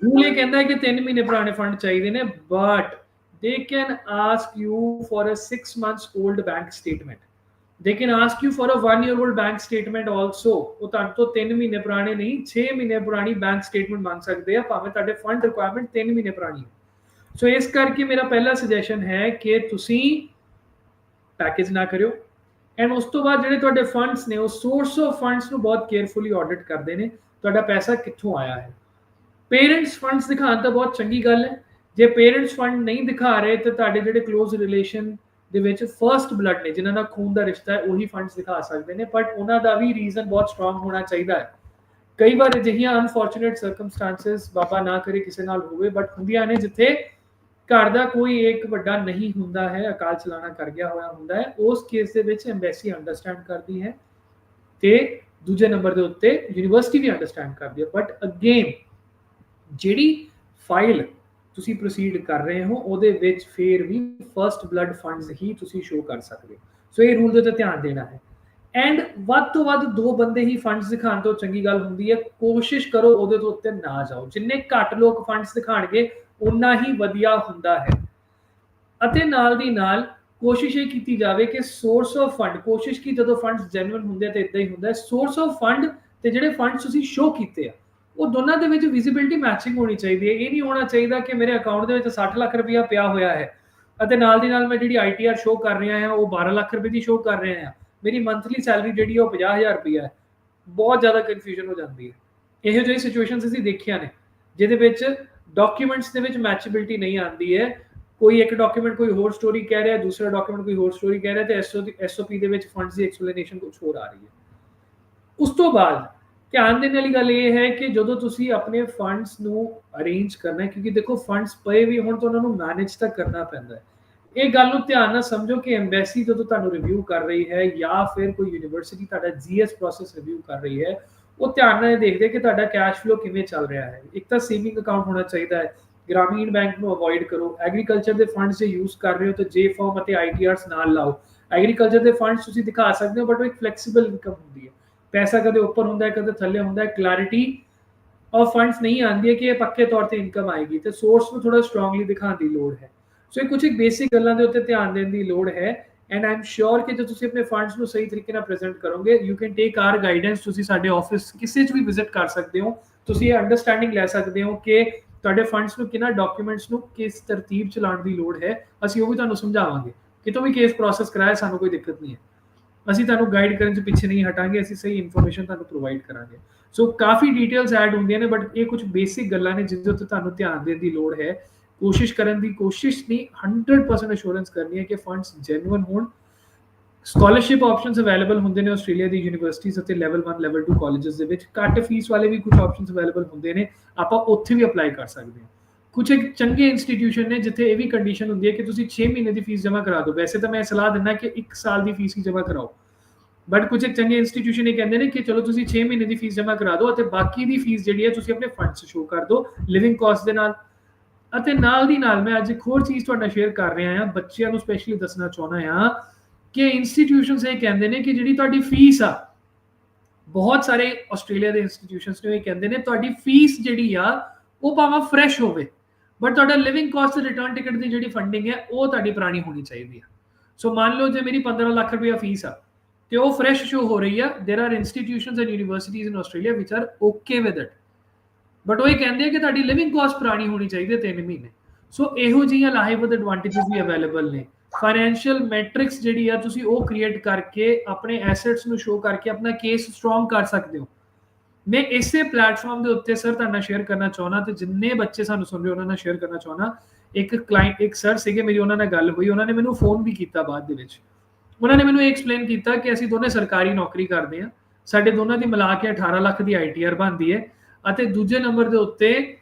ਰੂਲ ਇਹ ਕਹਿੰਦਾ ਹੈ ਕਿ 3 ਮਹੀਨੇ ਪੁਰਾਣੇ ਫੰਡ ਚਾਹੀਦੇ ਨੇ but they can ask you for a 6 months old bank statement they can ask you for a 1 year old bank statement also ਉਹ ਤੁਹਾਡੇ ਤੋਂ 3 ਮਹੀਨੇ ਪੁਰਾਣੇ ਨਹੀਂ 6 ਮਹੀਨੇ ਪੁਰਾਣੀ ਬੈਂਕ ਸਟੇਟਮੈਂਟ ਮੰਗ ਸਕਦੇ ਆ। ਭਾਵੇਂ ਤੁਹਾਡੇ ਫੰਡ ਰਿਕੁਆਇਰਮੈਂਟ 3 ਮਹੀਨੇ ਪੁਰਾਣੀ ਹੈ ਸੋ ਇਸ ਕਰਕੇ ਮੇਰਾ ਪਹਿਲਾ ਸੁਜੈਸ਼ਨ ਹੈ ਕਿ ਤੁਸੀਂ ਪੈਕੇਜ ਨਾ ਕਰਿਓ। ਐਂਡ ਉਸ ਤੋਂ ਬਾਅਦ ਜਿਹੜੇ ਤੁਹਾਡੇ ਫੰਡਸ ਨੇ, ਉਹ ਸੋਰਸ ਆਫ ਫੰਡਸ ਨੂੰ ਬਹੁਤ ਕੇਅਰਫੁਲੀ ਆਡਿਟ ਕਰਦੇ ਨੇ। ਤੁਹਾਡਾ ਪੈਸਾ ਕਿੱਥੋਂ ਆਇਆ ਹੈ? ਪੇਰੈਂਟਸ ਫੰਡਸ ਦਿਖਾਉਣ ਤਾਂ ਬਹੁਤ ਚੰਗੀ ਗੱਲ ਹੈ। ਜੇ ਪੇਰੈਂਟਸ ਫੰਡ ਨਹੀਂ ਦਿਖਾ ਰਹੇ, ਤਾਂ ਤੁਹਾਡੇ ਜਿਹੜੇ ক্লোਜ਼ ਰਿਲੇਸ਼ਨ ਦੇ ਵਿੱਚ ਫਰਸਟ ਬਲੱਡ ਨੇ, ਜਿਨ੍ਹਾਂ ਦਾ ਖੂਨ ਦਾ ਰਿਸ਼ਤਾ ਹੈ, ਉਹੀ ਫੰਡਸ ਦਿਖਾ ਸਕਦੇ ਨੇ। ਬਟ ਉਹਨਾਂ ਦਾ ਵੀ ਰੀਜ਼ਨ ਬਹੁਤ ਸਟਰੋਂਗ ਹੋਣਾ ਚਾਹੀਦਾ ਹੈ। ਕਈ ਵਾਰ ਅਜਿਹੀਆਂ ਅਨਫੋਰਚੂਨੇਟ ਸਰਕਮਸਟੈਂਸਸ ਬਾਬਾ ਨਾ ਕਰੇ, ਕਿਸੇ ਨਾਲ ਹੋਵੇ ਬਟ ਹੁੰਦੀਆਂ ਨੇ ਜਿੱਥੇ ਘਰ ਦਾ ਕੋਈ ਇੱਕ ਵੱਡਾ ਨਹੀਂ ਹੁੰਦਾ ਹੈ, ਅਕਾਲ ਚਲਾਣਾ ਕਰ ਗਿਆ ਹੋਇਆ ਹੁੰਦਾ ਹੈ, ਉਸ ਕੇਸ ਦੇ ਵਿੱਚ ਐਮਬੈਸੀ ਅੰਡਰਸਟੈਂਡ ਕਰਦੀ ਹੈ ਤੇ ਦੂਜੇ ਨੰਬਰ ਦੇ ਉੱਤੇ ਯੂਨੀਵਰਸਿਟੀ ਵੀ ਅੰਡਰਸਟੈਂਡ ਕਰਦੀ ਹੈ। ਬਟ ਅਗੇਨ ਜਿਹੜੀ ਫਾਈਲ ਤੁਸੀਂ ਪ੍ਰੋਸੀਡ ਕਰ ਰਹੇ ਹੋ, ਉਹਦੇ ਵਿੱਚ ਫੇਰ ਵੀ ਫਰਸਟ ਬਲੱਡ ਫੰਡਸ ਹੀ ਤੁਸੀਂ ਸ਼ੋ ਕਰ ਸਕਦੇ ਹੋ। ਸੋ ਇਹ ਰੂਲ ਦੇ ਉੱਤੇ ਧਿਆਨ ਦੇਣਾ ਹੈ। ਐਂਡ ਵੱਧ ਤੋਂ ਵੱਧ ਦੋ ਬੰਦੇ ਹੀ ਫੰਡਸ ਦਿਖਾਉਣ ਤੋਂ ਚੰਗੀ ਗੱਲ ਹੁੰਦੀ ਹੈ। ਕੋਸ਼ਿਸ਼ ਕਰੋ ਉਹਦੇ ਤੋਂ ਉੱਤੇ ਨਾ ਜਾਓ। ਜਿੰਨੇ ਘੱਟ ਲੋਕ ਫੰਡਸ ਦਿਖਾਣਗੇ ਉਨਾ ਹੀ ਵਧੀਆ ਹੁੰਦਾ ਹੈ। ਅਤੇ ਨਾਲ ਦੀ ਨਾਲ ਕੋਸ਼ਿਸ਼ ਇਹ ਕੀਤੀ ਜਾਵੇ ਕਿ ਸੋਰਸ ਆਫ ਫੰਡ ਕੋਸ਼ਿਸ਼ ਕੀ ਜਦੋਂ ਫੰਡਸ ਜੈਨੂਇਨ ਹੁੰਦੇ ਤੇ ਇਦਾਂ ਹੀ ਹੁੰਦਾ ਸੋਰਸ ਆਫ ਫੰਡ ਤੇ ਜਿਹੜੇ ਫੰਡਸ ਤੁਸੀਂ ਸ਼ੋ ਕੀਤੇ ਆ, ਉਹ ਦੋਨਾਂ ਦੇ ਵਿੱਚ ਵਿਜ਼ਿਬਿਲਟੀ ਮੈਚਿੰਗ ਹੋਣੀ ਚਾਹੀਦੀ ਹੈ। ਇਹ ਨਹੀਂ ਹੋਣਾ ਚਾਹੀਦਾ ਕਿ ਮੇਰੇ ਅਕਾਊਂਟ ਦੇ ਵਿੱਚ 60 ਲੱਖ ਰੁਪਇਆ ਪਿਆ ਹੋਇਆ ਹੈ ਅਤੇ ਨਾਲ ਦੀ ਨਾਲ ਮੈਂ ਜਿਹੜੀ ਆਈਟੀਆਰ ਸ਼ੋ ਕਰ ਰਿਹਾ ਹਾਂ, ਉਹ 12 ਲੱਖ ਰੁਪਏ ਦੀ ਸ਼ੋ ਕਰ ਰਿਹਾ ਹਾਂ। ਮੇਰੀ ਮੰਥਲੀ ਸੈਲਰੀ ਜਿਹੜੀ ਉਹ 50000 ਰੁਪਇਆ ਹੈ। ਬਹੁਤ ਜ਼ਿਆਦਾ ਕਨਫਿਊਜ਼ਨ ਹੋ ਜਾਂਦੀ ਹੈ। ਇਹੋ ਜਿਹੀ ਸਿਚੁਏਸ਼ਨਸ ਅਸੀਂ ਦੇਖੀਆਂ ਨੇ, ਜਿਹਦੇ ਵਿੱਚ ਡਾਕੂਮੈਂਟਸ ਦੇ ਵਿੱਚ ਮੈਚੇਬਿਲਟੀ ਨਹੀਂ ਆਉਂਦੀ ਹੈ। ਕੋਈ ਇੱਕ ਡਾਕੂਮੈਂਟ ਕੋਈ ਹੋਰ ਸਟੋਰੀ ਕਹਿ ਰਿਹਾ, ਦੂਸਰਾ ਡਾਕੂਮੈਂਟ ਕੋਈ ਹੋਰ ਸਟੋਰੀ ਕਹਿ ਰਿਹਾ ਤੇ ਐਸਓਪੀ ਦੇ ਵਿੱਚ ਫੰਡਸ ਦੀ ਐਕਸਪਲੇਨੇਸ਼ਨ ਕੁਝ ਹੋਰ ਆ ਰਹੀ ਹੈ। ਉਸ ਤੋਂ ਬਾਅਦ ਧਿਆਨ ਦੇਣ ਵਾਲੀ ਗੱਲ ਇਹ ਹੈ ਕਿ ਜਦੋਂ ਤੁਸੀਂ ਆਪਣੇ ਫੰਡਸ ਨੂੰ ਅਰੇਂਜ ਕਰਨਾ ਹੈ, ਕਿਉਂਕਿ ਦੇਖੋ ਫੰਡਸ ਪਏ ਵੀ ਹੁਣ ਤਾਂ ਉਹਨਾਂ ਨੂੰ ਮੈਨੇਜ ਤਾਂ ਕਰਨਾ ਪੈਂਦਾ ਹੈ। ਇਹ ਗੱਲ ਨੂੰ ਧਿਆਨ ਨਾਲ ਸਮਝੋ ਕਿ ਐਮਬੈਸੀ ਜਦੋਂ ਤੁਹਾਨੂੰ ਰਿਵਿਊ ਕਰ ਰਹੀ ਹੈ ਜਾਂ ਫਿਰ ਕੋਈ ਯੂਨੀਵਰਸਿਟੀ ਤੁਹਾਡਾ ਜੀਐਸ ਪ੍ਰੋਸੈਸ ਰਿਵਿਊ ਕਰ ਰਹੀ ਹੈ ਉਹ ਧਿਆਨ ਨਾਲ ਦੇਖਦੇ ਕਿ ਤੁਹਾਡਾ ਕੈਸ਼ ਫਲੋ ਕਿਵੇਂ ਚੱਲ ਰਿਹਾ ਹੈ। ਇੱਕ ਤਾਂ ਸੇਵਿੰਗ ਅਕਾਊਂਟ ਹੋਣਾ ਚਾਹੀਦਾ ਹੈ। ਗ੍ਰਾਮੀਣ ਬੈਂਕ ਨੂੰ ਅਵੋਇਡ ਕਰੋ। ਐਗਰੀਕਲਚਰ ਦੇ ਫੰਡਸ ਜੇ ਯੂਜ਼ ਕਰ ਰਹੇ ਹੋ ਤਾਂ ਜੇ ਫਾਰਮ ਅਤੇ ਆਈਟੀਆਰਸ ਨਾਲ ਲਾਓ। ਐਗਰੀਕਲਚਰ ਦੇ ਫੰਡਸ ਤੁਸੀਂ ਦਿਖਾ ਸਕਦੇ ਹੋ ਬਟ ਉਹ ਇੱਕ ਫਲੈਕਸੀਬਲ ਇਨਕਮ ਹੁੰਦੀ ਹੈ। ਪੈਸਾ ਕਦੇ ਉੱਪਰ ਹੁੰਦਾ ਹੈ, ਕਦੇ ਥੱਲੇ ਹੁੰਦਾ ਹੈ। ਕਲੈਰਿਟੀ ਆਫ ਫੰਡਸ ਨਹੀਂ ਆਉਂਦੀ ਹੈ ਕਿ ਇਹ ਪੱਕੇ ਤੌਰ ਤੇ ਇਨਕਮ ਆਏਗੀ। ਤੇ ਸੋਰਸ ਨੂੰ ਥੋੜਾ ਸਟਰੋਂਗਲੀ ਦਿਖਾਉਣ ਦੀ ਲੋੜ ਹੈ। ਸੋ ਇਹ ਕੁਝ ਇੱਕ ਬੇਸਿਕ ਗੱਲਾਂ ਦੇ ਉੱਤੇ ਧਿਆਨ ਦੇਣ ਦੀ ਲੋੜ ਹੈ। ਐਂਡ ਆਈ ਸ਼ੋਰ ਕਿ ਜੇ ਤੁਸੀਂ ਆਪਣੇ ਫੰਡਸ ਨੂੰ ਸਹੀ ਤਰੀਕੇ ਨਾਲ ਪ੍ਰੈਜ਼ੈਂਟ ਕਰੋਗੇ you can take our guidance ਤੁਸੀਂ ਸਾਡੇ ਆਫਿਸ ਕਿਸੇ 'ਚ ਵੀ ਵਿਜ਼ਿਟ ਕਰ ਸਕਦੇ ਹੋ ਤੁਸੀਂ ਇਹ ਅੰਡਰਸਟੈਂਡਿੰਗ ਲੈ ਸਕਦੇ ਹੋ ਕਿ ਤੁਹਾਡੇ ਫੰਡਸ ਨੂੰ ਕਿਹਨਾਂ ਡਾਕੂਮੈਂਟਸ ਨੂੰ ਕਿਸ ਤਰਤੀਬ ਚ ਲਾਉਣ ਦੀ ਲੋੜ ਹੈ ਅਸੀਂ ਉਹ ਵੀ ਤੁਹਾਨੂੰ ਸਮਝਾਵਾਂਗੇ ਕਿਤੋਂ ਵੀ ਕੇਸ ਪ੍ਰੋਸੈਸ ਕਰਾਇਆ ਸਾਨੂੰ ਕੋਈ ਦਿੱਕਤ ਨਹੀਂ ਹੈ ਅਸੀਂ ਤੁਹਾਨੂੰ ਗਾਈਡ ਕਰਨ ਚ ਪਿੱਛੇ ਨਹੀਂ ਹਟਾਂਗੇ ਅਸੀਂ ਸਹੀ ਇਨਫੋਰਮੇਸ਼ਨ ਤੁਹਾਨੂੰ ਪ੍ਰੋਵਾਈਡ ਕਰਾਂਗੇ ਸੋ ਕਾਫੀ ਡਿਟੇਲਸ ਐਡ ਹੁੰਦੀਆਂ ਨੇ ਬਟ ਇਹ ਕੁਝ ਬੇਸਿਕ ਗੱਲਾਂ ਨੇ ਜਿਸ ਦੇ ਉੱਤੇ ਤੁਹਾਨੂੰ ਧਿਆਨ ਦੇਣ ਦੀ ਲੋੜ ਹੈ ਕੋਸ਼ਿਸ਼ ਕਰਨ ਦੀ ਕੋਸ਼ਿਸ਼ ਨਹੀਂ 100% ਅਸ਼ੋਰੈਂਸ ਕਰਨੀ ਹੈ ਕਿ ਫੰਡਸ ਜੈਨੂਇਨ ਹੋਣ। ਸਕਾਲਰਸ਼ਿਪ ਆਪਸ਼ਨਸ ਅਵੇਲੇਬਲ ਹੁੰਦੇ ਨੇ ਆਸਟ੍ਰੇਲੀਆ ਦੀ ਯੂਨੀਵਰਸਿਟੀਜ਼ ਅਤੇ ਲੈਵਲ 1 ਲੈਵਲ 2 ਕਾਲਜਸ ਦੇ ਵਿੱਚ। ਘੱਟ ਫੀਸ ਵਾਲੇ ਵੀ ਕੁਝ ਆਪਸ਼ਨਸ ਅਵੇਲੇਬਲ ਹੁੰਦੇ ਨੇ, ਆਪਾਂ ਉੱਥੇ ਵੀ ਅਪਲਾਈ ਕਰ ਸਕਦੇ ਹਾਂ। ਕੁਝ ਇੱਕ ਚੰਗੇ ਇੰਸਟੀਟਿਊਸ਼ਨ ਨੇ ਜਿੱਥੇ ਇਹ ਵੀ ਕੰਡੀਸ਼ਨ ਹੁੰਦੀ ਹੈ ਕਿ ਤੁਸੀਂ 6 ਮਹੀਨੇ ਦੀ ਫੀਸ ਜਮ੍ਹਾਂ ਕਰਾ ਦਿਓ। ਵੈਸੇ ਤਾਂ ਮੈਂ ਸਲਾਹ ਦਿੰਦਾ ਕਿ 1 ਸਾਲ ਦੀ ਫੀਸ ਹੀ ਜਮ੍ਹਾਂ ਕਰਾਓ। ਬਟ ਕੁਝ ਇੱਕ ਚੰਗੇ ਇੰਸਟੀਟਿਊਸ਼ਨ ਇਹ ਕਹਿੰਦੇ ਨੇ ਕਿ ਚਲੋ ਤੁਸੀਂ 6 ਮਹੀਨੇ ਦੀ ਫੀਸ ਜਮ੍ਹਾਂ ਕਰਾ ਦਿਓ ਅਤੇ ਬਾਕੀ ਦੀ ਫੀਸ ਜਿਹੜੀ ਹੈ ਤੁਸੀਂ ਆਪਣੇ ਫੰਡਸ ਸ਼ੋ ਕਰ ਦਿਓ ਲਿਵਿੰਗ ਕਾਸਟ ਦੇ ਨਾਲ। ਅਤੇ ਨਾਲ ਦੀ ਨਾਲ ਮੈਂ ਅੱਜ ਇੱਕ ਹੋਰ ਚੀਜ਼ ਤੁਹਾਡਾ ਸ਼ੇਅਰ ਕਰ ਰਿਹਾ ਹਾਂ ਬੱਚਿਆਂ ਨੂੰ ਸਪੈਸ਼ਲੀ ਦੱਸਣਾ ਚਾਹੁੰਦਾ ਹਾਂ ਕਿ ਇੰਸਟੀਟਿਊਸ਼ਨਸ ਇਹ ਕਹਿੰਦੇ ਨੇ ਕਿ ਜਿਹੜੀ ਤੁਹਾਡੀ ਫੀਸ ਆ ਬਹੁਤ ਸਾਰੇ ਆਸਟ੍ਰੇਲੀਆ ਦੇ ਇੰਸਟੀਟਿਊਸ਼ਨਸ ਨੇ ਇਹ ਕਹਿੰਦੇ ਨੇ ਤੁਹਾਡੀ ਫੀਸ ਜਿਹੜੀ ਆ ਉਹ ਭਾਵੇਂ ਫਰੈਸ਼ ਹੋਵੇ ਬਟ ਤੁਹਾਡਾ ਲਿਵਿੰਗ ਕਾਸਟ ਰਿਟਰਨ ਟਿਕਟ ਦੀ ਜਿਹੜੀ ਫੰਡਿੰਗ ਹੈ ਉਹ ਤੁਹਾਡੀ ਪੁਰਾਣੀ ਹੋਣੀ ਚਾਹੀਦੀ ਹੈ ਸੋ ਮੰਨ ਲਓ ਜੇ ਮੇਰੀ 15 ਲੱਖ ਰੁਪਏ ਫੀਸ ਆ ਤੇ ਉਹ ਫਰੈਸ਼ ਸ਼ੋ ਹੋ ਰਹੀ ਆ there are institutions and universities in Australia which are okay with it but ਉਹ ਇਹ ਕਹਿੰਦੇ ਆ ਕਿ ਤੁਹਾਡੀ ਲਿਵਿੰਗ ਕਾਸਟ ਪੁਰਾਣੀ ਹੋਣੀ ਚਾਹੀਦੀ ਹੈ 3 ਮਹੀਨੇ। ਸੋ ਇਹੋ ਜਿਹੀਆਂ ਲਾਹੇਵੰਦ ਐਡਵਾਂਟੇਜਸ ਵੀ ਅਵੇਲੇਬਲ ਨੇ। ਫਾਈਨੈਂਸ਼ੀਅਲ ਮੈਟ੍ਰਿਕਸ ਜਿਹੜੀ ਆ, ਤੁਸੀਂ ਉਹ ਕ੍ਰੀਏਟ ਕਰਕੇ ਆਪਣੇ ਐਸੈਟਸ ਨੂੰ ਸ਼ੋ ਕਰਕੇ ਆਪਣਾ ਕੇਸ ਸਟਰੋਂਗ ਕਰ ਸਕਦੇ ਹੋ। ਮੈਂ ਇਸੇ ਪਲੇਟਫਾਰਮ ਦੇ ਉੱਤੇ ਸਰ ਤੁਹਾਨੂੰ ਸ਼ੇਅਰ ਕਰਨਾ ਚਾਹਣਾ ਤੇ ਜਿੰਨੇ ਬੱਚੇ ਸਾਨੂੰ ਸੁਣ ਰਹੇ ਉਹਨਾਂ ਨਾਲ ਸ਼ੇਅਰ ਕਰਨਾ ਚਾਹਣਾ ਇੱਕ ਕਲਾਇੰਟ ਇੱਕ ਸਰ ਸੀਗੇ ਮੇਰੀ, ਉਹਨਾਂ ਨਾਲ ਗੱਲ ਹੋਈ, ਉਹਨਾਂ ਨੇ ਮੈਨੂੰ ਫੋਨ ਵੀ ਕੀਤਾ ਬਾਅਦ ਦੇ ਵਿੱਚ। ਉਹਨਾਂ ਨੇ ਮੈਨੂੰ ਇਹ ਐਕਸਪਲੇਨ ਕੀਤਾ ਕਿ ਅਸੀਂ ਦੋਨੇ ਸਰਕਾਰੀ ਨੌਕਰੀ ਕਰਦੇ ਹਾਂ। ਸਾਡੇ ਦੋਨਾਂ ਦੀ ਮਿਲਾ ਕੇ 18 ਲੱਖ ਦੀ ਆਈਟੀਆਰ ਬਣਦੀ ਹੈ। ਅਤੇ ਦੂਜੇ ਨੰਬਰ ਦੇ ਉੱਤੇ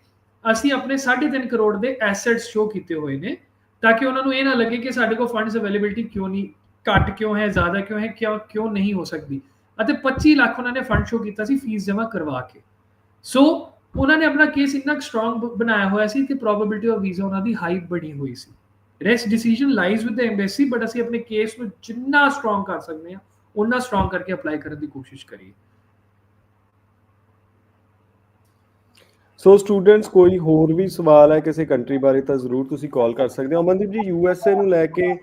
ਅਸੀਂ ਆਪਣੇ 3.5 ਕਰੋੜ ਦੇ ਐਸੈਟਸ ਸ਼ੋ ਕੀਤੇ ਹੋਏ ਨੇ, ਤਾਂ ਕਿ ਉਹਨਾਂ ਨੂੰ ਇਹ ਨਾ ਲੱਗੇ ਕਿ ਸਾਡੇ ਕੋਲ ਫੰਡਸ ਅਵੇਲੇਬਿਲਟੀ ਕਿਉਂ ਨਹੀਂ, ਘੱਟ ਕਿਉਂ ਹੈ, ਜ਼ਿਆਦਾ ਕਿਉਂ ਹੈ, ਕਿਉਂ ਕਿਉਂ ਨਹੀਂ ਹੋ ਸਕਦੀ। ਅਤੇ 25 ਲੱਖ ਉਹਨਾਂ ਨੇ ਫੰਡ ਸ਼ੋ ਕੀਤਾ ਸੀ ਫੀਸ ਜਮ੍ਹਾਂ ਕਰਵਾ ਕੇ। ਸੋ ਉਹਨਾਂ ਨੇ ਆਪਣਾ ਕੇਸ ਇੰਨਾ ਸਟਰੋਂਗ ਬਣਾਇਆ ਹੋਇਆ ਸੀ ਕਿ ਪ੍ਰੋਬੇਬਿਲਿਟੀ ਆਫ ਵੀਜ਼ਾ ਉਹਨਾਂ ਦੀ ਹਾਈ ਬਣੀ ਹੋਈ ਸੀ। Rest decision lies with the embassy but ਅਸੀਂ ਆਪਣੇ ਕੇਸ ਨੂੰ ਜਿੰਨਾ ਸਟਰੋਂਗ ਕਰ ਸਕਦੇ ਹਾਂ ਉਹਨਾਂ ਸਟਰੋਂਗ ਕਰਕੇ ਅਪਲਾਈ ਕਰਨ ਦੀ ਕੋਸ਼ਿਸ਼ ਕਰੀਏ। ਸੋ ਸਟੂਡੈਂਟਸ ਕੋਈ ਹੋਰ ਵੀ ਸਵਾਲ ਹੈ ਕਿਸੇ ਕੰਟਰੀ ਬਾਰੇ ਤਾਂ ਜ਼ਰੂਰ ਤੁਸੀਂ ਕਾਲ ਕਰ ਸਕਦੇ ਹੋ। ਅਮਨਦੀਪ ਜੀ ਯੂ ਐਸ ਏ ਨੂੰ ਲੈ ਕੇ